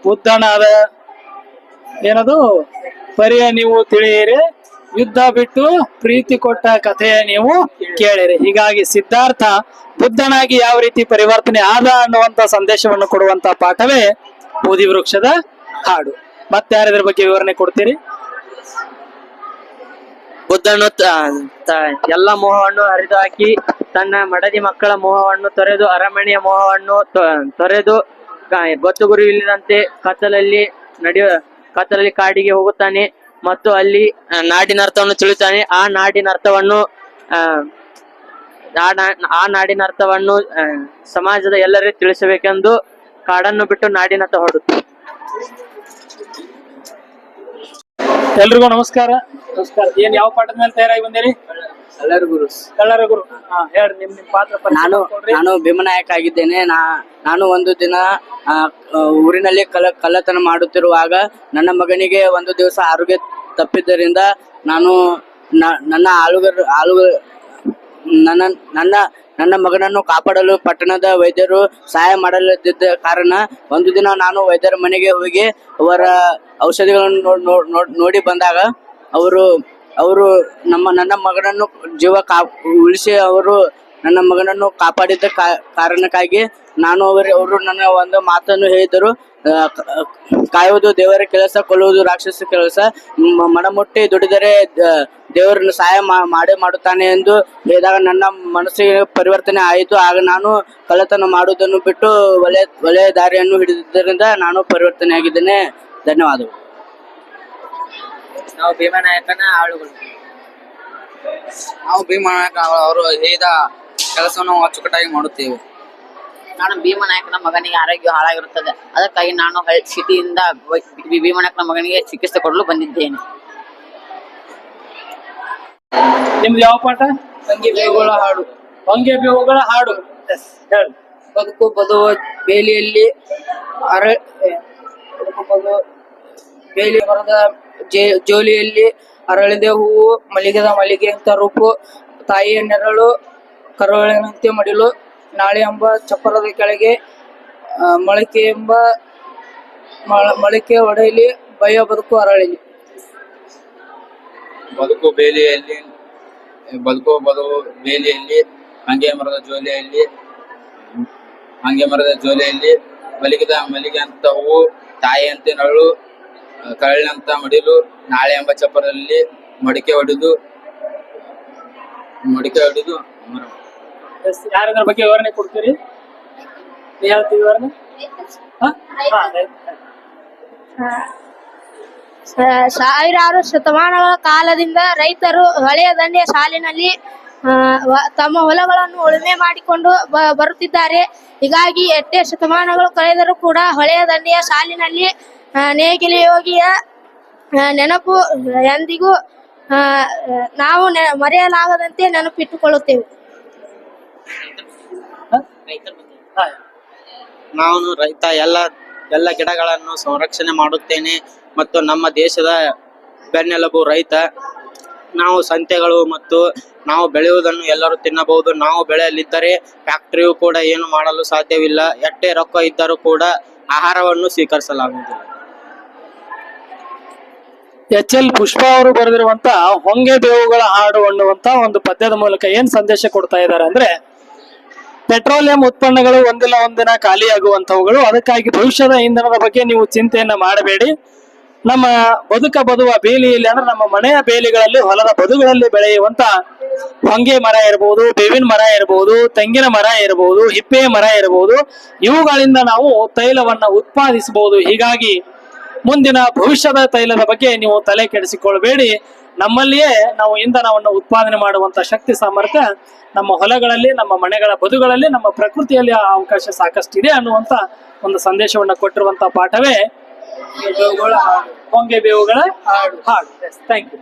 ಬುದ್ಧನಾದ ಏನದು? ಪರಿಯ ನೀವು ತಿಳಿಯಿರಿ. ಯುದ್ಧ ಬಿಟ್ಟು ಪ್ರೀತಿ ಕೊಟ್ಟ ಕಥೆಯ ನೀವು ಕೇಳಿರಿ. ಹೀಗಾಗಿ ಸಿದ್ಧಾರ್ಥ ಬುದ್ಧನಾಗಿ ಯಾವ ರೀತಿ ಪರಿವರ್ತನೆ ಆದ ಅನ್ನುವಂತ ಸಂದೇಶವನ್ನು ಕೊಡುವಂತ ಪಾಠವೇ ಬೋಧಿ ವೃಕ್ಷದ ಹಾಡು. ಮತ್ತೆ ಯಾರಿದ್ರ ಬಗ್ಗೆ ವಿವರಣೆ ಕೊಡ್ತೀರಿ? ಬುದ್ಧನು ಎಲ್ಲ ಮೋಹವನ್ನು ಹರಿದು ಹಾಕಿ ತನ್ನ ಮಡದಿ ಮಕ್ಕಳ ಮೋಹವನ್ನು ತೊರೆದು ಅರಮನೆಯ ಮೋಹವನ್ನು ತೊರೆದು ಕ- ಗೊತ್ತು ಗುರಿ ಇಲ್ಲದಂತೆ ಕತ್ತಲಲ್ಲಿ ನಡೆಯ ಕತ್ತಲಲ್ಲಿ ಕಾಡಿಗೆ ಹೋಗುತ್ತಾನೆ ಮತ್ತು ಅಲ್ಲಿ ನಾಡಿನ ಅರ್ಥವನ್ನು ತಿಳಿತಾನೆ. ಆ ನಾಡಿನ ಅರ್ಥವನ್ನು ಆ, ನಾಡಿನ ಅರ್ಥವನ್ನು ಸಮಾಜದ ಎಲ್ಲರಿಗೂ ತಿಳಿಸಬೇಕೆಂದು ಕಾಡನ್ನು ಬಿಟ್ಟು ನಾಡಿನತ್ತ ಹೊರಡುತ್ತೆ ಎಲ್ರಿಗೂ ನಮಸ್ಕಾರ. ನಮಸ್ಕಾರ. ಏನ್ ಯಾವ ಪಾಠದ ಮೇಲೆ ತಯಾರಾಗಿ ಬಂದಿರಿ? ಗುರು. ಕಳ್ಳರ ಗುರು. ಹಾ ಹೇಳ್ರಿ ನಿಮ್ ನಿಮ್ ಪಾತ್ರ ಪರಿಚಯ ನಾನು. ನಾನು ಭೀಮನಾಯಕ ಆಗಿದ್ದೇನೆ. ನಾ ನಾನು ಒಂದು ದಿನ ಆ, ಆ, ಊರಿನಲ್ಲಿ ಕಲ ಕಳ್ಳತನ ಮಾಡುತ್ತಿರುವಾಗ ನನ್ನ ಮಗನಿಗೆ ಒಂದು ದಿವಸ ಆರೋಗ್ಯ ತಪ್ಪಿದ್ದರಿಂದ ನಾನು ನ- ನನ್ನ ಆಳುಗರು ಆಳುಗ ನನ್ನ ನನ್ನ ನನ್ನ ಮಗನನ್ನು ಕಾಪಾಡಲು ಪಟ್ಟಣದ ವೈದ್ಯರು ಸಹಾಯ ಮಾಡಲಿದ್ದ ಕಾರಣ ಒಂದು ದಿನ ನಾನು ವೈದ್ಯರ ಮನೆಗೆ ಹೋಗಿ ಅವರ ಔಷಧಿಗಳನ್ನು ನೋಡ್- ಬಂದಾಗ ಅವರು ಅವರು ನಮ್ಮ ನನ್ನ ಮಗನನ್ನು ಜೀವ ಕಾ ಉಳಿಸಿ ಅವರು ನನ್ನ ಮಗನನ್ನು ಕಾಪಾಡಿದ ಕಾ- ಕಾರಣಕ್ಕಾಗಿ ನಾನು ಅವರು ಅವರು ನನ್ನ ಒಂದು ಮಾತನ್ನು ಹೇಳಿದರು ಕಾಯುವುದು ದೇವರ ಕೆಲಸ ಕೊಲ್ಲುವುದು ರಾಕ್ಷಸ ಕೆಲಸ. ಮನಮುಟ್ಟಿ ದುಡಿದರೆ ದೇವರನ್ನು ಸಹಾಯ ಮಾ- ಮಾಡೇ ಮಾಡುತ್ತಾನೆ ಎಂದು ಹೇಳಿದಾಗ ನನ್ನ ಮನಸ್ಸಿಗೆ ಪರಿವರ್ತನೆ ಆಯಿತು. ಆಗ ನಾನು ಕಳ್ಳತನ ಮಾಡುವುದನ್ನು ಬಿಟ್ಟು ಒಲೆ ಒಲೆ ದಾರಿಯನ್ನು ಹಿಡಿದಿದ್ದರಿಂದ ನಾನು ಪರಿವರ್ತನೆ ಆಗಿದ್ದೇನೆ. ಧನ್ಯವಾದಗಳು. ನಾವು ಭೀಮನಾಯಕನ ಆಳುಗಳು. ನಾವು ಭೀಮನಾಯಕ ಅವರು ಹೇಳಿದ ಕೆಲಸವನ್ನು ಅಚ್ಚುಕಟ್ಟಾಗಿ ಮಾಡುತ್ತೇವೆ. ನಾನು ಭೀಮನಾಯಕನ ಮಗನಿಗೆ ಆರೋಗ್ಯ ಹಾಳಾಗಿರುತ್ತದೆ. ಅದಕ್ಕಾಗಿ ನಾನು ಸಿಟಿಯಿಂದ ಭೀಮನಾಯಕನ ಮಗನಿಗೆ ಚಿಕಿತ್ಸೆ ಕೊಡಲು ಬಂದಿದ್ದೇನೆ. ನಿಮ್ದು ಯಾವ ಪಾಠ? ಬೇವುಗಳ ಹಾಡು. ಹೊಂಗೆ ಬೇವುಗಳ ಹಾಡು. ಬದುಕು ಬದುವ ಬೇಲಿಯಲ್ಲಿ ಅರ ಬೇಲಿ ಮರದ ಜೋಲಿಯಲ್ಲಿ ಅರಳಿದೆ ಹೂವು ಮಲ್ಲಿಗೆದ ಮಲ್ಲಿಗೆ ಅಂತ ರೂಪು ತಾಯಿಯ ನೆರಳು ಕರುಳಿನಂತೆ ಮಡಿಲು. ನಾಳೆ ಎಂಬ ಚಪ್ಪರದ ಕೆಳಗೆ ಮೊಳಕೆ ಎಂಬ ಮಳ- ಮೊಳಕೆ ಒಡೆಯಲಿ ಭಯ ಬದುಕು ಅರಳಿಲಿ ಬದುಕು ಬೇಲಿಯಲ್ಲಿ ಬದುಕು ಬದುಕು ಬೇಲಿಯಲ್ಲಿ, ಹಂಗೆ ಮರದ ಜೋಲಿಯಲ್ಲಿ, ಹಂಗೆ ಮರದ ಜೋಲಿಯಲ್ಲಿ, ಮಲಗಿದ ಮಲ್ಲಿಗೆ ಅಂತ ಹೂವು ತಾಯಿಯಂತೆ ನರಳು ಕರಳಿನಂತ ಮಡಿಲು, ನಾಳೆ ಎಂಬ ಚಪ್ಪರದಲ್ಲಿ ಮಡಿಕೆ ಹೊಡೆದು ಮಡಿಕೆ ಹೊಡೆದು ಯಾರಿದ್ರ ಬಗ್ಗೆ ವಿವರಣೆ ಕೊಡ್ತೀರಿ? ಹೇಳ್ತೀವಿ ವಿವರಣೆ? ಸಾವಿರಾರು ಶತಮಾನಗಳ ಕಾಲದಿಂದ ರೈತರು ಹೊಳೆಯ ದಂಡೆಯ ಸಾಲಿನಲ್ಲಿ ತಮ್ಮ ಹೊಲಗಳನ್ನು ಉಳುಮೆ ಮಾಡಿಕೊಂಡು ಬರುತ್ತಿದ್ದಾರೆ. ಹೀಗಾಗಿ ಎಷ್ಟೇ ಶತಮಾನಗಳು ಕಳೆದರೂ ಕೂಡ ಹೊಳೆಯ ದಂಡೆಯ ಸಾಲಿನಲ್ಲಿ ನೇಗಿಲು ಯೋಗಿಯ ನೆನಪು ಎಂದಿಗೂ ನಾವು ಮರೆಯಲಾಗದಂತೆ ನೆನಪಿಟ್ಟುಕೊಳ್ಳುತ್ತೇವೆ. ನಾನು ರೈತ ಎಲ್ಲ ಎಲ್ಲ ಗಿಡಗಳನ್ನು ಸಂರಕ್ಷಣೆ ಮಾಡುತ್ತೇನೆ ಮತ್ತು ನಮ್ಮ ದೇಶದ ಬೆನ್ನೆಲುಬು ರೈತ. ನಾವು ಸಂತೆಗಳು ಮತ್ತು ನಾವು ಬೆಳೆಯುವುದನ್ನು ಎಲ್ಲರೂ ತಿನ್ನಬಹುದು. ನಾವು ಬೆಳೆಯಲಿದ್ದರೆ ಫ್ಯಾಕ್ಟರಿಯು ಕೂಡ ಏನು ಮಾಡಲು ಸಾಧ್ಯವಿಲ್ಲ. ಎಟ್ಟೆ ರೊಕ್ಕ ಇದ್ದರೂ ಕೂಡ ಆಹಾರವನ್ನು ಸ್ವೀಕರಿಸಲಾಗುವುದಿಲ್ಲ. ಎಚ್ ಎಲ್ ಪುಷ್ಪ ಅವರು ಬರೆದಿರುವಂತ ಹೊಂಗೆ ಬೇವುಗಳ ಹಾಡು ಅನ್ನುವಂತ ಒಂದು ಪದ್ಯದ ಮೂಲಕ ಏನ್ ಸಂದೇಶ ಕೊಡ್ತಾ ಇದ್ದಾರೆ ಅಂದ್ರೆ ಪೆಟ್ರೋಲಿಯಂ ಉತ್ಪನ್ನಗಳು ಒಂದಿಲ್ಲ ಒಂದಿನ ಖಾಲಿಯಾಗುವಂತವುಗಳು ಅದಕ್ಕಾಗಿ ಭವಿಷ್ಯದ ಇಂಧನದ ಬಗ್ಗೆ ನೀವು ಚಿಂತೆಯನ್ನ ಮಾಡಬೇಡಿ. ನಮ್ಮ ಬದುಕ ಬದುವ ಬೇಲಿಯಲ್ಲಿ ಅಂದ್ರೆ ನಮ್ಮ ಮನೆಯ ಬೇಲಿಗಳಲ್ಲಿ ಹೊಲದ ಬದುಗಳಲ್ಲಿ ಬೆಳೆಯುವಂತ ಹೊಂಗೆ ಮರ ಇರಬಹುದು ಬೇವಿನ ಮರ ಇರಬಹುದು ತೆಂಗಿನ ಮರ ಇರಬಹುದು ಹಿಪ್ಪೆ ಮರ ಇರಬಹುದು ಇವುಗಳಿಂದ ನಾವು ತೈಲವನ್ನ ಉತ್ಪಾದಿಸಬಹುದು. ಹೀಗಾಗಿ ಮುಂದಿನ ಭವಿಷ್ಯದ ತೈಲದ ಬಗ್ಗೆ ನೀವು ತಲೆ ಕೆಡಿಸಿಕೊಳ್ಬೇಡಿ. ನಮ್ಮಲ್ಲಿಯೇ ನಾವು ಇಂಧನವನ್ನು ಉತ್ಪಾದನೆ ಮಾಡುವಂತ ಶಕ್ತಿ ಸಾಮರ್ಥ್ಯ ನಮ್ಮ ಹೊಲಗಳಲ್ಲಿ ನಮ್ಮ ಮನೆಗಳ ಬದುಗಳಲ್ಲಿ ನಮ್ಮ ಪ್ರಕೃತಿಯಲ್ಲಿ ಆ ಅವಕಾಶ ಸಾಕಷ್ಟಿದೆ ಅನ್ನುವಂತ ಒಂದು ಸಂದೇಶವನ್ನು ಕೊಟ್ಟಿರುವಂತ ಪಾಠವೇ. ಹೊಂಗೆ ಬೇವುಗಳ ಹಾಡು. ಹಾಡು. ಥ್ಯಾಂಕ್ ಯು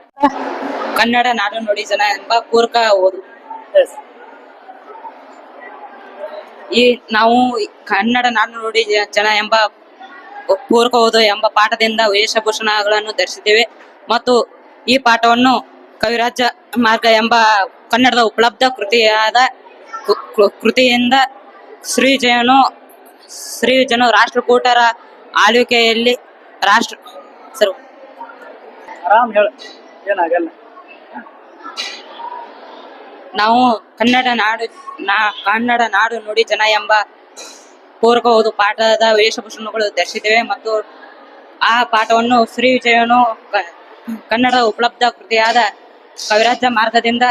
ಕನ್ನಡ ನಾಡು ನುಡಿ ಜನ ಎಂಬ ಕೂರ್ಕ ಓದು. ಎಸ್ ಈ ನಾವು ಕನ್ನಡ ನಾಡು ನುಡಿ ಜನ ಎಂಬ ಪೂರ್ಕ ಓದು ಎಂಬ ಪಾಠದಿಂದ ವೇಷಭೂಷಣಗಳನ್ನು ಧರಿಸಿದ್ದೇವೆ. ಮತ್ತು ಈ ಪಾಠವನ್ನು ಕವಿರಾಜ ಮಾರ್ಗ ಎಂಬ ಕನ್ನಡದ ಉಪಲಬ್ಧ ಕೃತಿಯಾದ ಕೃತಿಯಿಂದ ಶ್ರೀ ಕೃತಿಯಿಂದ ಶ್ರೀಜಯನು ಶ್ರೀಜನು ರಾಷ್ಟ್ರಕೂಟರ ಆಳ್ವಿಕೆಯಲ್ಲಿ ರಾಷ್ಟ್ರ ಸರ್. ಆರಾಮ್ ಹೇಳ. ಏನಾಗಲ್ಲ. ನಾವು ಕನ್ನಡ ನಾಡು ನಾ ಕನ್ನಡ ನಾಡು ನುಡಿ ಜನ ಎಂಬ ಪೂರಕ ಓದು ಪಾಠದ ವೇಷಭೂಷಣಗಳು ಧರಿಸಿದ್ದೇವೆ ಮತ್ತು ಆ ಪಾಠವನ್ನು ಶ್ರೀ ವಿಜಯನು ಕನ್ನಡ ಉಪಲಬ್ಧ ಕೃತಿಯಾದ ಕವಿರಾಜ ಮಾರ್ಗದಿಂದ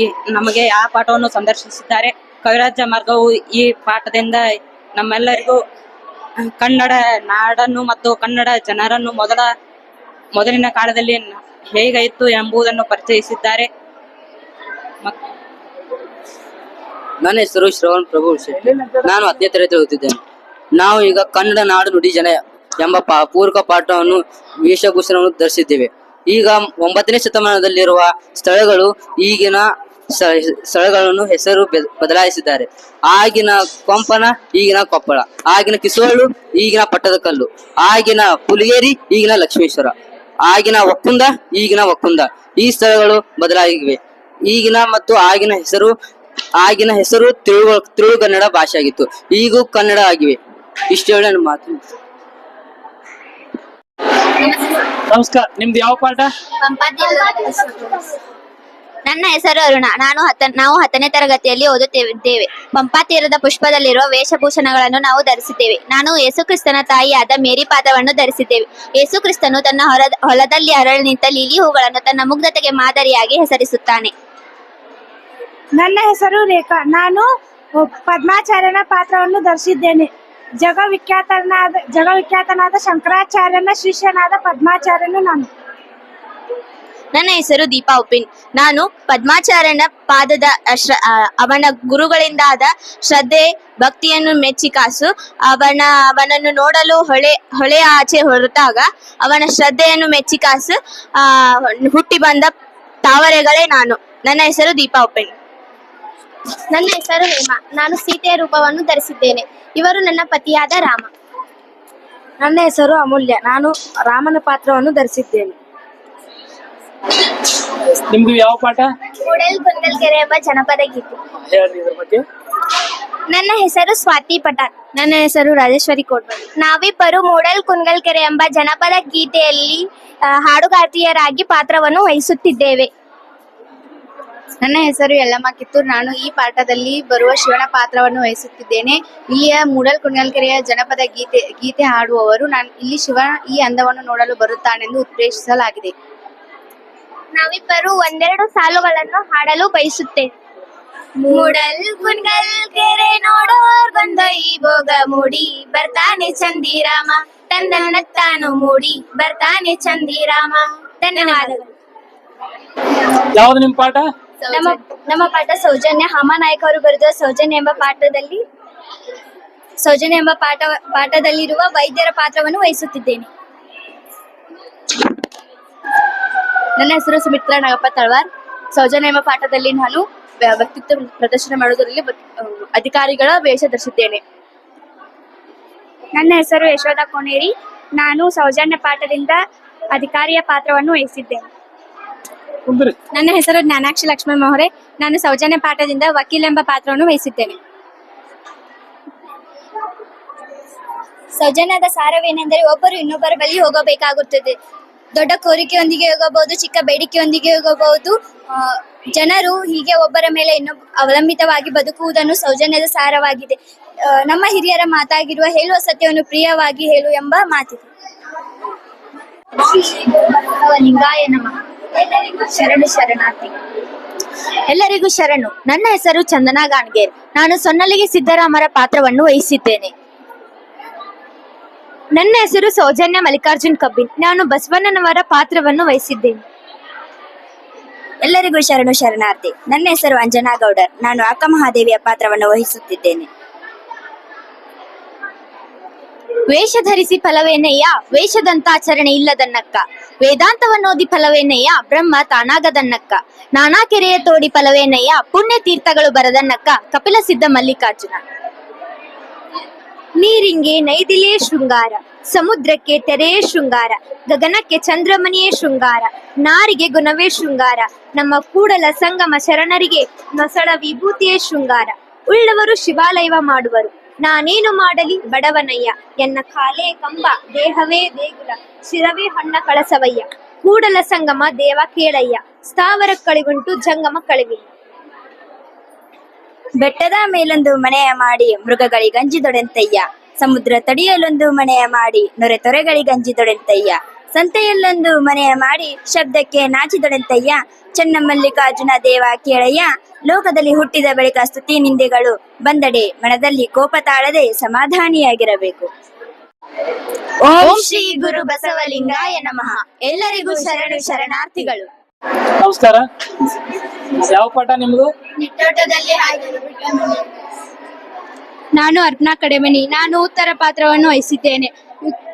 ಈ ನಮಗೆ ಆ ಪಾಠವನ್ನು ಸಂದರ್ಶಿಸಿದ್ದಾರೆ. ಕವಿರಾಜ ಮಾರ್ಗವು ಈ ಪಾಠದಿಂದ ನಮ್ಮೆಲ್ಲರಿಗೂ ಕನ್ನಡ ನಾಡನ್ನು ಮತ್ತು ಕನ್ನಡ ಜನರನ್ನು ಮೊದಲ, ಮೊದಲಿನ ಕಾಲದಲ್ಲಿ ಹೇಗಾಯಿತು ಎಂಬುದನ್ನು ಪರಿಚಯಿಸಿದ್ದಾರೆ. ನನ್ನ ಹೆಸರು ಶ್ರವಣ್ ಪ್ರಭು ಶೆಟ್ಟಿ. ನಾನು ಹತ್ತನೇ ತರಗತಿ ನಾವು ಈಗ ಕನ್ನಡ ನಾಡು ನುಡಿ ಜನ ಎಂಬ ಪಾ, ಪೂರ್ವ ಪಾಠವನ್ನು ವೇಷಭೂಷಣವನ್ನು ಧರಿಸಿದ್ದೇವೆ. ಈಗ ಒಂಬತ್ತನೇ ಶತಮಾನದಲ್ಲಿರುವ ಸ್ಥಳಗಳು ಈಗಿನ ಸ್ಥಳಗಳನ್ನು ಹೆಸರು ಬದಲಾಯಿಸಿದ್ದಾರೆ. ಆಗಿನ ಕೊಂಪನ, ಈಗಿನ ಕೊಪ್ಪಳ. ಆಗಿನ ಕಿಸೋಳು ಈಗಿನ ಪಟ್ಟದಕಲ್ಲು ಆಗಿನ ಪುಲಿಗೇರಿ, ಈಗಿನ ಲಕ್ಷ್ಮೇಶ್ವರ. ಆಗಿನ ಒಕ್ಕುಂದ ಈಗಿನ ಒಕ್ಕುಂದ ಈ ಸ್ಥಳಗಳು ಬದಲಾಗಿವೆ. ಈಗಿನ ಮತ್ತು ಆಗಿನ ಹೆಸರು ಆಗಿನ ಹೆಸರು ತಿಳು ತಿಳುಗನ್ನಡ ಭಾಷೆ ಆಗಿತ್ತು ಈಗೂ ಕನ್ನಡ ಆಗಿವೆ. ಇಷ್ಟು ಹೇಳಿ ನನ್ನ ಮಾತು ನಮಸ್ಕಾರ ನಿಮ್ದು ಯಾವ ಪಾಠ? ನನ್ನ ಹೆಸರು ಅರುಣ. ನಾನು ಹತ್ತ ನಾವು ಹತ್ತನೇ ತರಗತಿಯಲ್ಲಿ ಓದುತ್ತಿದ್ದೇವೆ ಪಂಪಾ ತೀರದ ಪುಷ್ಪದಲ್ಲಿರುವ ವೇಷಭೂಷಣಗಳನ್ನು ನಾವು ಧರಿಸಿದ್ದೇವೆ. ನಾನು ಯೇಸುಕ್ರಿಸ್ತನ ತಾಯಿಯಾದ ಮೇರಿ ಪಾದವನ್ನು ಧರಿಸಿದ್ದೇವೆ. ಯೇಸುಕ್ರಿಸ್ತನು ತನ್ನ ಹೊರ ಹೊಲದಲ್ಲಿ ಅರಳು ನಿಂತ ಲಿಲಿ ಹೂಗಳನ್ನು ತನ್ನ ಮುಗ್ಧತೆಗೆ ಮಾದರಿಯಾಗಿ ಹೆಸರಿಸುತ್ತಾನೆ. ನನ್ನ ಹೆಸರು ರೇಖಾ. ನಾನು ಪದ್ಮಾಚಾರ್ಯನ ಪಾತ್ರವನ್ನು ಧರಿಸಿದ್ದೇನೆ. ಜಗವಿಖ್ಯಾತನಾದ ಜಗವಿಖ್ಯಾತನಾದ ಶಂಕರಾಚಾರ್ಯನ ಶಿಷ್ಯನಾದ ಪದ್ಮಾಚಾರ್ಯನು ನಾನು. ನನ್ನ ಹೆಸರು ದೀಪಾ ಉಪಿನ್ ನಾನು ಪದ್ಮಾಚಾರ್ಯನ ಪಾದದ ಅವನ ಗುರುಗಳಿಂದಾದ ಶ್ರದ್ಧೆ, ಭಕ್ತಿಯನ್ನು ಮೆಚ್ಚಿ ಕಾಸು. ಅವನ, ಅವನನ್ನು ನೋಡಲು ಹೊಳೆ ಹೊಳೆಯ ಆಚೆ ಹೊರತಾಗ ಅವನ ಶ್ರದ್ಧೆಯನ್ನು ಮೆಚ್ಚಿ ಕಾಸು. ಆ ಹುಟ್ಟಿ ಬಂದ ತಾವರೆಗಳೇ ನಾನು. ನನ್ನ ಹೆಸರು ದೀಪಾ ಉಪಿನ್ ನನ್ನ ಹೆಸರು ಹೇಮ. ನಾನು ಸೀತೆಯ ರೂಪವನ್ನು ಧರಿಸಿದ್ದೇನೆ. ಇವರು ನನ್ನ ಪತಿಯಾದ ರಾಮ. ನನ್ನ ಹೆಸರು ಅಮೂಲ್ಯ. ನಾನು ರಾಮನ ಪಾತ್ರವನ್ನು ಧರಿಸಿದ್ದೇನೆ. ನಿಮ್ದು ಯಾವ ಪಾಠ? ಕೂಡಲ್ ಕುಂದಲ್ಕೆರೆ ಎಂಬ ಜನಪದ ಗೀತೆ. ಹೇಳಿ ಇದ್ರ ಬಗ್ಗೆ. ನನ್ನ ಹೆಸರು ಸ್ವಾತಿ ಪಟಾಲ್ ನನ್ನ ಹೆಸರು ರಾಜೇಶ್ವರಿ ಕೋಟ್ವ ನಾವಿಬ್ಬರು ಮೂಡಲ್ ಕುಂದಲ್ಕೆರೆ ಎಂಬ ಜನಪದ ಗೀತೆಯಲ್ಲಿ ಆ, ಹಾಡುಗಾರ್ತಿಯರಾಗಿ ಪಾತ್ರವನ್ನು ವಹಿಸುತ್ತಿದ್ದೇವೆ. ನನ್ನ ಹೆಸರು ಯಲ್ಲಮ್ಮ ಕಿತ್ತೂರ್. ನಾನು ಈ ಪಾಠದಲ್ಲಿ ಬರುವ ಶಿವನ ಪಾತ್ರವನ್ನು ವಹಿಸುತ್ತಿದ್ದೇನೆ. ಇಲ್ಲಿಯ ಮೂಡಲ್ ಕುಂಡಲ್ಕೆರೆಯ ಜನಪದ ಗೀತೆ ಗೀತೆ ಹಾಡುವವರು. ನಾನು ಇಲ್ಲಿ ಶಿವ ಈ ಅಂದವನ್ನು ನೋಡಲು ಬರುತ್ತಾನೆಂದು ಉದ್ದೇಶಿಸಲಾಗಿದೆ ನಾವಿಬ್ಬರು ಒಂದೆರಡು ಸಾಲುಗಳನ್ನು ಹಾಡಲು ಬಯಸುತ್ತೇವೆ. ಮೂಡಲ್ ಕುಂಡಲ್ ಕೆರೆ ನೋಡೋರ್ ಬಂದ ಈ ಭೋಗ ಮೂಡಿ. ಬರ್ತಾನೆ ಚಂದಿರಾಮ. ತಂದನತ್ತಾನು ಮೂಡಿ. ಬರ್ತಾನೆ ಚಂದಿರಾಮ. ಧನ್ಯವಾದಗಳು. ಯಾವ್ದು ನಿಮ್ ಪಾಠ? ನಮ್ಮ ನಮ್ಮ ಪಾಠ ಸೌಜನ್ಯ. ಹಾಮಾನಾಯಕ್ ಅವರು ಬರೆದ ಸೌಜನ್ಯ ಎಂಬ ಪಾಠದಲ್ಲಿ ಸೌಜನ್ಯ ಎಂಬ ಪಾಠ ಪಾಠದಲ್ಲಿರುವ ವೈದ್ಯರ ಪಾತ್ರವನ್ನು ವಹಿಸುತ್ತಿದ್ದೇನೆ. ನನ್ನ ಹೆಸರು ಸುಮಿತ್ರಾ ನಾಗಪ್ಪ ತಳವಾರ್. ಸೌಜನ್ಯ ಎಂಬ ಪಾಠದಲ್ಲಿ ನಾನು ವ್ಯ- ವ್ಯಕ್ತಿತ್ವ ಪ್ರದರ್ಶನ ಮಾಡುವುದರಲ್ಲಿ ಅಧಿಕಾರಿಗಳ ವೇಷ ಧರಿಸಿದ್ದೇನೆ. ನನ್ನ ಹೆಸರು ಯಶೋಧ ಕೋನೇರಿ ನಾನು ಸೌಜನ್ಯ ಪಾಠದಿಂದ ಅಧಿಕಾರಿಯ ಪಾತ್ರವನ್ನು ವಹಿಸಿದ್ದೇನೆ. ನನ್ನ ಹೆಸರು ಜ್ಞಾನಾಕ್ಷಿ ಲಕ್ಷ್ಮಣ್ ಮೊಹರೆ. ನಾನು ಸೌಜನ್ಯ ಪಾಠದಿಂದ ವಕೀಲ್ ಎಂಬ ಪಾತ್ರವನ್ನು ವಹಿಸಿದ್ದೇನೆ. ಸೌಜನ್ಯದ ಸಾರವೇನೆಂದರೆ ಒಬ್ಬರು ಇನ್ನೊಬ್ಬರ ಬಳಿ ಹೋಗಬೇಕಾಗುತ್ತದೆ. ದೊಡ್ಡ ಕೋರಿಕೆಯೊಂದಿಗೆ ಹೋಗಬಹುದು, ಚಿಕ್ಕ ಬೇಡಿಕೆಯೊಂದಿಗೆ ಹೋಗಬಹುದು. ಜನರು ಹೀಗೆ ಒಬ್ಬರ ಮೇಲೆ ಇನ್ನೊಬ್ಬ ಅವಲಂಬಿತವಾಗಿ ಬದುಕುವುದನ್ನು ಸೌಜನ್ಯದ ಸಾರವಾಗಿದೆ. ನಮ್ಮ ಹಿರಿಯರ ಮಾತಾಗಿರುವ ಹೇಳುವ ಸತ್ಯವನ್ನು ಪ್ರಿಯವಾಗಿ ಹೇಳು ಎಂಬ ಮಾತಿದೆ. ಲಿಂಗಾಯ ನಮಃ. ಎಲ್ಲರಿಗೂ ಶರಣು ಶರಣಾರ್ಥಿ. ಎಲ್ಲರಿಗೂ ಶರಣು. ನನ್ನ ಹೆಸರು ಚಂದನಾ ಗಾಣ್ಗೇರ್. ನಾನು ಸೊನ್ನಲಿಗೆ ಸಿದ್ದರಾಮರ ಪಾತ್ರವನ್ನು ವಹಿಸಿದ್ದೇನೆ. ನನ್ನ ಹೆಸರು ಸೌಜನ್ಯ ಮಲ್ಲಿಕಾರ್ಜುನ್ ಕಬ್ಬಿನ್. ನಾನು ಬಸವಣ್ಣನವರ ಪಾತ್ರವನ್ನು ವಹಿಸಿದ್ದೇನೆ. ಎಲ್ಲರಿಗೂ ಶರಣು ಶರಣಾರ್ಥಿ. ನನ್ನ ಹೆಸರು ಅಂಜನಾ ಗೌಡರ್. ನಾನು ಅಕ್ಕ ಮಹಾದೇವಿಯ ಪಾತ್ರವನ್ನು ವಹಿಸುತ್ತಿದ್ದೇನೆ. ವೇಷ ಧರಿಸಿ ಫಲವೇನಯ್ಯ ವೇಷದಂತಾಚರಣೆ ಇಲ್ಲದನ್ನಕ್ಕ. ವೇದಾಂತವನ್ನೋದಿ ಫಲವೇನಯ್ಯ ಬ್ರಹ್ಮ ತಾನಾಗದನ್ನಕ್ಕ. ನಾನಾ ಕೆರೆಯ ತೋಡಿ ಫಲವೇನಯ್ಯ ಪುಣ್ಯ ತೀರ್ಥಗಳು ಬರದನ್ನಕ್ಕ. ಕಪಿಲ ಸಿದ್ಧ ಮಲ್ಲಿಕಾರ್ಜುನ. ನೀರಿಂಗೆ ನೈದಿಲೇ ಶೃಂಗಾರ, ಸಮುದ್ರಕ್ಕೆ ತೆರೆಯೇ ಶೃಂಗಾರ, ಗಗನಕ್ಕೆ ಚಂದ್ರಮಣಿಯೇ ಶೃಂಗಾರ, ನಾರಿಗೆ ಗುಣವೇ ಶೃಂಗಾರ, ನಮ್ಮ ಕೂಡಲ ಸಂಗಮ ಶರಣರಿಗೆ ನೊಸಳ ವಿಭೂತಿಯೇ ಶೃಂಗಾರ. ಉಳ್ಳವರು ಶಿವಾಲಯವ ಮಾಡುವರು. ನಾನೇನು ಮಾಡಲಿ ಬಡವನಯ್ಯ? ಎನ್ನ ಕಾಲೇ ಕಂಬ, ದೇಹವೇ ದೇಗುಲ, ಶಿರವೇ ಹೊನ್ನ ಕಳಸವಯ್ಯ. ಕೂಡಲ ಸಂಗಮ ದೇವ ಕೇಳಯ್ಯ. ಸ್ಥಾವರ ಕಳಿಗುಂಟು ಜಂಗಮ ಕಳಿವಿ ಬೆಟ್ಟದ ಮೇಲೊಂದು ಮನೆಯ ಮಾಡಿ ಮೃಗಗಳಿಗಂಜಿದೊಡೆಂತಯ್ಯ ಸಮುದ್ರ ತಡಿಯಲೊಂದು ಮನೆಯ ಮಾಡಿ ನೊರೆ ತೊರೆಗಳಿಗಂಜಿದೊಡೆಂತಯ್ಯ ಸಂತೆಯಲ್ಲೊಂದು ಮನೆಯ ಮಾಡಿ ಶಬ್ದಕ್ಕೆ ನಾಚಿದಳಂತಯ್ಯ. ಚೆನ್ನಮಲ್ಲಿಕಾರ್ಜುನ ದೇವ ಕೇಳಯ್ಯ ಲೋಕದಲ್ಲಿ ಹುಟ್ಟಿದ ಬಳಿಕ ಸ್ತುತಿ ನಿಂದೆಗಳು ಬಂದಡೆ ಮನದಲ್ಲಿ ಕೋಪ ತಾಳದೆ ಸಮಾಧಾನಿಯಾಗಿರಬೇಕು. ಓಂ ಶ್ರೀ ಗುರು ಬಸವಲಿಂಗಾಯ ನಮಃ. ಎಲ್ಲರಿಗೂ ಶರಣು ಶರಣಾರ್ಥಿಗಳು. ನಮಸ್ಕಾರ. ಯಾವ ಪಾಠ ನಿಮ್ದು? ನಾನು ಅರ್ಪಣಾ ಕಡೆಮನಿ. ನಾನು ಉತ್ತರ ಪಾತ್ರವನ್ನು ವಹಿಸಿದ್ದೇನೆ.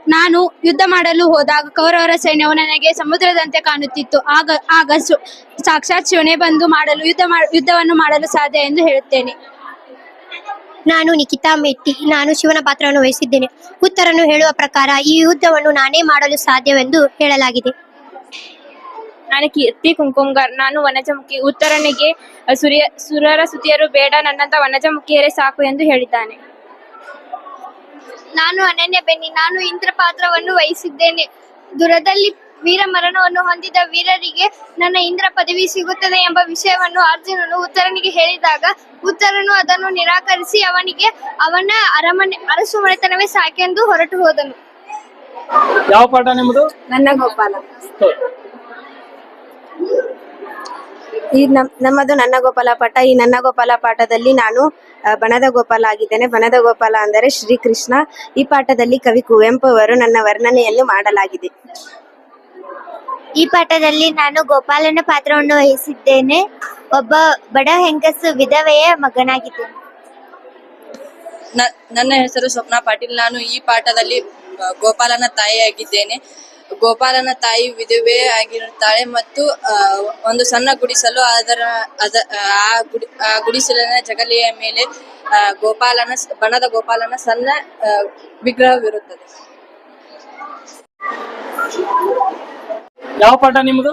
ನಾನು ಯುದ್ಧ ಮಾಡಲು ಹೋದಾಗ ಕೌರವರ ಸೈನ್ಯವು ನನಗೆ ಸಮುದ್ರದಂತೆ ಕಾಣುತ್ತಿತ್ತು. ಆಗ ಆಗ ಸು- ಸಾಕ್ಷಾತ್ ಶಿವನೇ ಬಂದು ಮಾಡಲು ಯುದ್ಧ ಯುದ್ಧವನ್ನು ಮಾಡಲು ಸಾಧ್ಯ ಎಂದು ಹೇಳುತ್ತೇನೆ. ನಾನು ನಿಖಿತಾ ಮೆಟ್ಟಿ. ನಾನು ಶಿವನ ಪಾತ್ರವನ್ನು ವಹಿಸಿದ್ದೇನೆ. ಉತ್ತರನ್ನು ಹೇಳುವ ಪ್ರಕಾರ ಈ ಯುದ್ಧವನ್ನು ನಾನೇ ಮಾಡಲು ಸಾಧ್ಯವೆಂದು ಹೇಳಲಾಗಿದೆ. ನಾನು ಕೀರ್ತಿ ಕುಂಕುಂಗಾರ್. ನಾನು ವನಜಮುಖಿ. ಉತ್ತರನಿಗೆ ಸುರಿಯ ಸುರರ ಸುತಿಯರು ಬೇಡ. ನನ್ನಂತ ವನಜಮುಖಿಯರೇ ಸಾಕು ಎಂದು ಹೇಳಿದ್ದಾನೆ. ನಾನು ಅನನ್ಯ ಬೆನ್ನಿ ನಾನು ಇಂದ್ರ ಪಾತ್ರವನ್ನು ವಹಿಸಿದ್ದೇನೆ. ದುರದಲ್ಲಿ ವೀರ ಮರಣವನ್ನು ಹೊಂದಿದ ವೀರರಿಗೆ ನನ್ನ ಇಂದ್ರ ಪದವಿ ಸಿಗುತ್ತದೆ ಎಂಬ ವಿಷಯವನ್ನು ಅರ್ಜುನನು ಉತ್ತರನಿಗೆ ಹೇಳಿದಾಗ ಉತ್ತರನು ಅದನ್ನು ನಿರಾಕರಿಸಿ ಅವನಿಗೆ ಅವನ ಅರಮನೆ ಅರಸು ಮನೆತನವೇ ಸಾಕೆಂದು ಹೊರಟು ಹೋದನು. ಯಾವ ಪಾಠ ನಿಮ್ಮದು? ನನ್ನ ಗೋಪಾಲ. ಈ ನಮ್ ನಮ್ಮದು ನನ್ನ ಗೋಪಾಲ ಪಾಠ. ಈ ನನ್ನ ಗೋಪಾಲ ಪಾಠದಲ್ಲಿ ನಾನು ಬಣದ ಗೋಪಾಲ ಆಗಿದ್ದೇನೆ. ಬಣದ ಗೋಪಾಲ ಅಂದರೆ ಶ್ರೀಕೃಷ್ಣ. ಈ ಪಾಠದಲ್ಲಿ ಕವಿ ಕುವೆಂಪು ಅವರು ನನ್ನ ವರ್ಣನೆಯನ್ನು ಮಾಡಲಾಗಿದೆ. ಈ ಪಾಠದಲ್ಲಿ ನಾನು ಗೋಪಾಲನ ಪಾತ್ರವನ್ನು ವಹಿಸಿದ್ದೇನೆ. ಒಬ್ಬ ಬಡ ಹೆಂಗಸು ವಿಧವೆಯ ಮಗನಾಗಿದ್ದೇನೆ. ನನ್ನ ಹೆಸರು ಸ್ವಪ್ನ ಪಾಟೀಲ್. ನಾನು ಈ ಪಾಠದಲ್ಲಿ ಗೋಪಾಲನ ತಾಯಿಯಾಗಿದ್ದೇನೆ. ಗೋಪಾಲನ ತಾಯಿ ವಿಧವೆ ಆಗಿರುತ್ತಾಳೆ ಮತ್ತು ಒಂದು ಸಣ್ಣ ಗುಡಿಸಲು ಅದರ ಅದ ಆ ಗುಡಿ ಆ ಗುಡಿಸಲಿನ ಜಗಲಿಯ ಮೇಲೆ ಆ, ಗೋಪಾಲನ ಬಣದ ಗೋಪಾಲನ ಸಣ್ಣ ವಿಗ್ರಹವಿರುತ್ತದೆ. ಯಾವ ಪಾಠ ನಿಮ್ದು?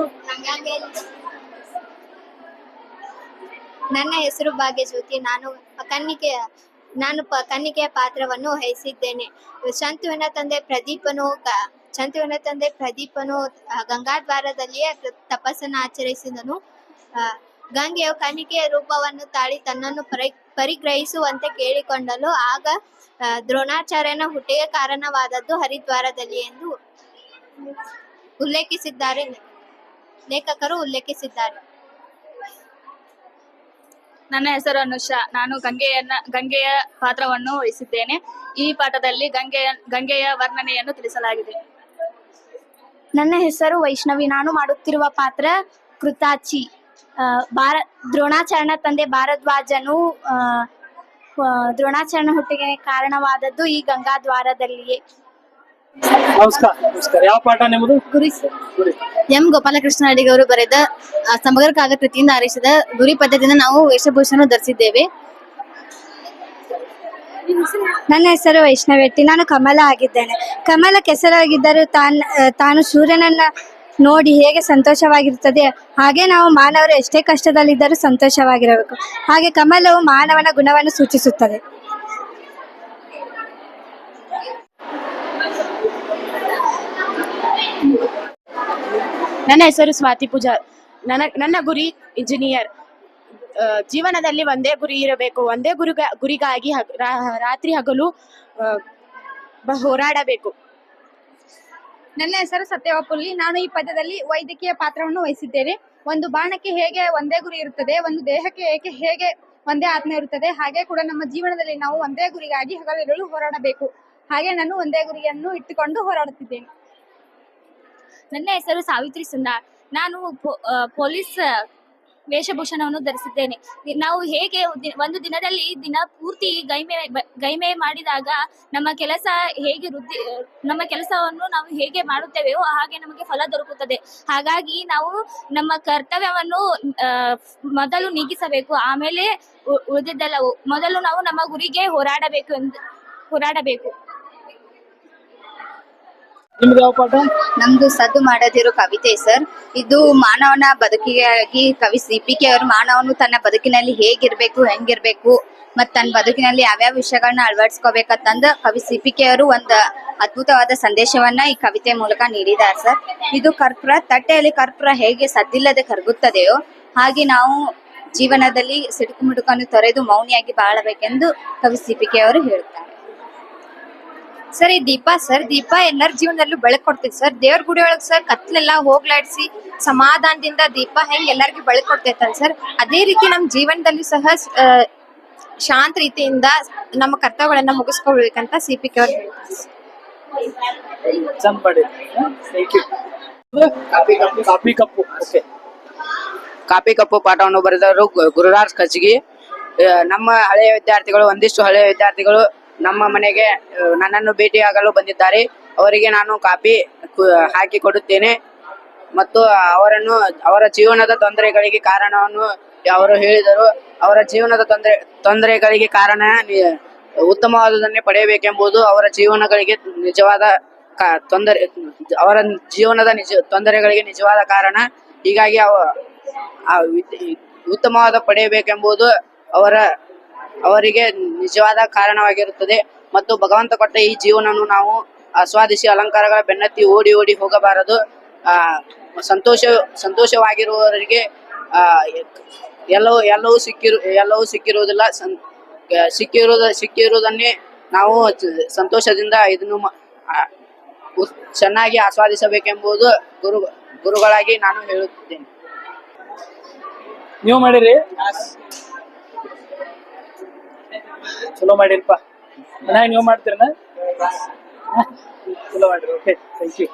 ನನ್ನ ಹೆಸರು ಭಾಗ್ಯಜ್ಯೋತಿ. ನಾನು ಕನ್ನಿಕೆ ನಾನು ಪ ಕನ್ನಿಕೆಯ ಪಾತ್ರವನ್ನು ವಹಿಸಿದ್ದೇನೆ. ಶಂತುವಿನ ತಂದೆ ಪ್ರದೀಪನು ಶಂತುವಿನ ತಂದೆ ಪ್ರದೀಪನು ಗಂಗಾದ್ವಾರದಲ್ಲಿಯೇ ತಪಸ್ಸನ್ನು ಆಚರಿಸಿದನು. ಗಂಗೆಯು ಕನ್ನಿಕೆಯ ರೂಪವನ್ನು ತಾಳಿ ತನ್ನನ್ನು ಪರಿ, ಪರಿಗ್ರಹಿಸುವಂತೆ ಕೇಳಿಕೊಂಡಲು ಆಗ ದ್ರೋಣಾಚಾರ್ಯನ ಹುಟ್ಟಿಗೆ ಕಾರಣವಾದದ್ದು ಹರಿದ್ವಾರದಲ್ಲಿ ಎಂದು ಉಲ್ಲೇಖಿಸಿದ್ದಾರೆ. ಲೇಖಕರು ಉಲ್ಲೇಖಿಸಿದ್ದಾರೆ. ನನ್ನ ಹೆಸರು ಅನುಷಾ. ನಾನು ಗಂಗೆಯನ್ನ, ಗಂಗೆಯ ಪಾತ್ರವನ್ನು ವಹಿಸಿದ್ದೇನೆ. ಈ ಪಾಠದಲ್ಲಿ ಗಂಗೆಯ ಗಂಗೆಯ ವರ್ಣನೆಯನ್ನು ತಿಳಿಸಲಾಗಿದೆ. ನನ್ನ ಹೆಸರು ವೈಷ್ಣವಿ. ನಾನು ಮಾಡುತ್ತಿರುವ ಪಾತ್ರ ಕೃತಾಚಿ. ಭಾರ ದ್ರೋಣಾಚರಣ ತಂದೆ ಭಾರದ್ವಾಜನು ದ್ರೋಣಾಚರಣ ಹುಟ್ಟಿಗೆ ಕಾರಣವಾದದ್ದು ಈ ಗಂಗಾದ್ವಾರದಲ್ಲಿಯೇ ನಮಸ್ಕಾರ ನಮಸ್ಕಾರ. ಯಾವ ಪಾಠ ನಿಮ್ದು ಗುರಿ ಎಂ ಗೋಪಾಲಕೃಷ್ಣ ಅಡಿಗ ಅವರು ಬರೆದ ಸಮಗ್ರ ಕಾವ್ಯ ಕೃತಿಯಿಂದ ಆರಿಸಿದ ಗುರಿ ಪದ್ಧತಿಯಿಂದ ನಾವು ವೇಷಭೂಷಣ ಧರಿಸಿದ್ದೇವೆ. ನನ್ನ ಹೆಸರು ವೈಷ್ಣವೆಟ್ಟಿ ನಾನು ಕಮಲ ಆಗಿದ್ದೇನೆ. ಕಮಲ ಕೆಸರಾಗಿದ್ದರೂ ತಾನ್ ತಾನು ಸೂರ್ಯನನ್ನ ನೋಡಿ ಹೇಗೆ ಸಂತೋಷವಾಗಿರುತ್ತದೆ. ಹಾಗೆ ನಾವು ಮಾನವರು ಎಷ್ಟೇ ಕಷ್ಟದಲ್ಲಿದ್ದರೂ ಸಂತೋಷವಾಗಿರಬೇಕು. ಹಾಗೆ ಕಮಲವು ಮಾನವನ ಗುಣವನ್ನು ಸೂಚಿಸುತ್ತದೆ. ನನ್ನ ಹೆಸರು ಸ್ವಾತಿ ಪೂಜಾರ್ ನನ್ನ ನನ್ನ ಗುರಿ ಇಂಜಿನಿಯರ್ ಜೀವನದಲ್ಲಿ ಒಂದೇ ಗುರಿ ಇರಬೇಕು ಒಂದೇ ಗುರಿ ಗುರಿಗಾಗಿ ಹಗ್- ರಾ- ರಾತ್ರಿ ಹಗಲು ಆ, ಬ- ಹೋರಾಡಬೇಕು. ನನ್ನ ಹೆಸರು ಸತ್ಯವಾಪುಲ್ಲಿ. ನಾನು ಈ ಪದ್ಯದಲ್ಲಿ ವೈದ್ಯಕೀಯ ಪಾತ್ರವನ್ನು ವಹಿಸಿದ್ದೇನೆ. ಒಂದು ಬಾಣಕ್ಕೆ ಹೇಗೆ ಒಂದೇ ಗುರಿ ಇರುತ್ತದೆ ಒಂದು ದೇಹಕ್ಕೆ ಏಕೆ ಹೇಗೆ ಒಂದೇ ಆತ್ಮ ಇರುತ್ತದೆ ಹಾಗೆ ಕೂಡ ನಮ್ಮ ಜೀವನದಲ್ಲಿ ನಾವು ಒಂದೇ ಗುರಿಗಾಗಿ ಹಗಲಿರಲು ಹೋರಾಡಬೇಕು. ಹಾಗೆ ನಾನು ಒಂದೇ ಗುರಿಯನ್ನು ಇಟ್ಟುಕೊಂಡು ಹೋರಾಡುತ್ತಿದ್ದೇನೆ. ನನ್ನ ಹೆಸರು ಸಾವಿತ್ರಿ ಸುಂದರ್. ನಾನು ಪೊಲೀಸ್ ವೇಷಭೂಷಣವನ್ನು ಧರಿಸಿದ್ದೇನೆ. ನಾವು ಹೇಗೆ ಒಂದು ದಿನದಲ್ಲಿ ದಿನ ಪೂರ್ತಿ ಗೈಮೆ ಗೈಮೆ ಮಾಡಿದಾಗ ನಮ್ಮ ಕೆಲಸ ಹೇಗೆ ವೃದ್ಧಿ, ನಮ್ಮ ಕೆಲಸವನ್ನು ನಾವು ಹೇಗೆ ಮಾಡುತ್ತೇವೆಯೋ ಹಾಗೆ ನಮಗೆ ಫಲ ದೊರಕುತ್ತದೆ. ಹಾಗಾಗಿ ನಾವು ನಮ್ಮ ಕರ್ತವ್ಯವನ್ನು ಮೊದಲು ನೀಗಿಸಬೇಕು, ಆಮೇಲೆ ಉಳಿದಿದ್ದೆಲ್ಲವು ಮೊದಲು ನಾವು ನಮ್ಮ ಗುರಿಗೆ ಹೋರಾಡಬೇಕು ಎಂದು, ಹೋರಾಡಬೇಕು. ನಿಮ್ದು ಯಾವ ಪಾಠ? ನಮ್ದು ಸದ್ದು ಮಾಡದಿರೋ ಕವಿತೆ ಸರ್. ಇದು ಮಾನವನ ಬದುಕಿಗಾಗಿ ಕವಿ ಸಿ ಪಿ ಕೆ ಅವರು ಮಾನವನು ತನ್ನ ಬದುಕಿನಲ್ಲಿ ಹೇಗಿರ್ಬೇಕು, ಹೆಂಗಿರ್ಬೇಕು ಮತ್ ತನ್ನ ಬದುಕಿನಲ್ಲಿ ಯಾವ್ಯಾವ ವಿಷಯಗಳನ್ನ ಅಳವಡಿಸ್ಕೋಬೇಕಂತಂದ ಕವಿ ಸಿ ಪಿ ಕೆ ಅವರು ಒಂದು ಅದ್ಭುತವಾದ ಸಂದೇಶವನ್ನ ಈ ಕವಿತೆ ಮೂಲಕ ನೀಡಿದ್ದಾರೆ ಸರ್. ಇದು ಕರ್ಪೂರ, ತಟ್ಟೆಯಲ್ಲಿ ಕರ್ಪೂರ ಹೇಗೆ ಸದ್ದಿಲ್ಲದೆ ಕರಗುತ್ತದೆಯೋ ಹಾಗೆ ನಾವು ಜೀವನದಲ್ಲಿ ಸಿಡುಕು ಮುಡುಕನ್ನು ತೊರೆದು ಮೌನಿಯಾಗಿ ಬಾಳಬೇಕೆಂದು ಕವಿ ಸಿ ಪಿ ಅವರು ಹೇಳುತ್ತಾರೆ. ಸರ್ ಈ ದೀಪ ಸರ್ ದೀಪ ಎಲ್ಲರ ಜೀವನದಲ್ಲೂ ಬೆಳಕು ಕೊಡ್ತೈತಿ. ಸರ್ ದೇವ್ರ ಗುಡಿ ಒಳಗ್ ಸರ್ ಕತ್ಲೆಲ್ಲ ಹೋಗ್ಲಾಡ್ಸಿ ಸಮಾಧಾನದಿಂದ ದೀಪ ಹೆಂಗ್ ಎಲ್ಲರಿಗೂ ಬೆಳಕು ಸರ್ ಅದೇ ರೀತಿ ನಮ್ಮ ಜೀವನದಲ್ಲಿ ಸಹ ಆ, ಶಾಂತ ರೀತಿಯಿಂದ ನಮ್ಮ ಕರ್ತವ್ಯಗಳನ್ನ ಮುಗಿಸ್ಕೊಳ್ಬೇಕಂತ ಸಿ ಪಿ ಕೆ ಅವ್ರು ಹೇಳ್ತಾರೆ thank you copy cup. Copy cup. Okay. Copy ಕಪ್ಪು ಪಾಠವನ್ನು ಬರೆದವರು ಗು- ಗುರುರಾಜ್ ಕಚ್ಗಿ ಆ, ನಮ್ಮ ಹಳೆಯ ವಿದ್ಯಾರ್ಥಿಗಳು ಒಂದಿಷ್ಟು ಹಳೆಯ ವಿದ್ಯಾರ್ಥಿಗಳು ನಮ್ಮ ಮನೆಗೆ ನನ್ನನ್ನು ಭೇಟಿಯಾಗಲು ಬಂದಿದ್ದಾರೆ. ಅವರಿಗೆ ನಾನು ಕಾಪಿ ಹಾಕಿ ಕೊಡುತ್ತೇನೆ. ಮತ್ತು ಅವರನ್ನು, ಅವರ ಜೀವನದ ತೊಂದರೆಗಳಿಗೆ ಕಾರಣವನ್ನು ಅವರು ಹೇಳಿದರು. ಅವರ ಜೀವನದ ತೊಂದರೆ, ತೊಂದರೆಗಳಿಗೆ ಕಾರಣ ಉತ್ತಮವಾದುದನ್ನೇ ಪಡೆಯಬೇಕೆಂಬುದು ಅವರ ಜೀವನಗಳಿಗೆ ನಿಜವಾದ ತೊಂದರೆ, ಅವರ ಜೀವನದ ನಿಜ, ತೊಂದರೆಗಳಿಗೆ ನಿಜವಾದ ಕಾರಣ. ಹೀಗಾಗಿ ಅವ ಉತ್ತಮವಾದ ಪಡೆಯಬೇಕೆಂಬುದು ಅವರ ಅವರಿಗೆ ನಿಜವಾದ ಕಾರಣವಾಗಿರುತ್ತದೆ. ಮತ್ತು ಭಗವಂತ ಕೊಟ್ಟ ಈ ಜೀವನವನ್ನು ನಾವು ಆಸ್ವಾದಿಸಿ ಅಲಂಕಾರಗಳ ಬೆನ್ನತ್ತಿ ಓಡಿ ಓಡಿ ಹೋಗಬಾರದು. ಆ ಸಂತೋಷ ಸಂತೋಷವಾಗಿರುವವರಿಗೆ ಆ ಎಲ್ಲವೂ ಎಲ್ಲವೂ ಸಿಕ್ಕಿರು ಎಲ್ಲವೂ ಸಿಕ್ಕಿರುವುದಿಲ್ಲ. ಸಿಕ್ಕಿರುವುದ ಸಿಕ್ಕಿರುವುದನ್ನೇ ನಾವು ಸಂತೋಷದಿಂದ ಇದನ್ನು ಚೆನ್ನಾಗಿ ಆಸ್ವಾದಿಸಬೇಕೆಂಬುದು ಗುರು ಗುರುಗಳಾಗಿ ನಾನು ಹೇಳುತ್ತಿದ್ದೇನೆ. ನೀವು ಮಾಡಿರಿ? ಚಲೋ ಮಾಡಿರಪ್ಪ. ಮನ್ಯಾಗ ನೀವು ಮಾಡ್ತೀರನ? ಚಲೋ ಮಾಡಿರಿ ಓಕೆ ಥ್ಯಾಂಕ್ ಯು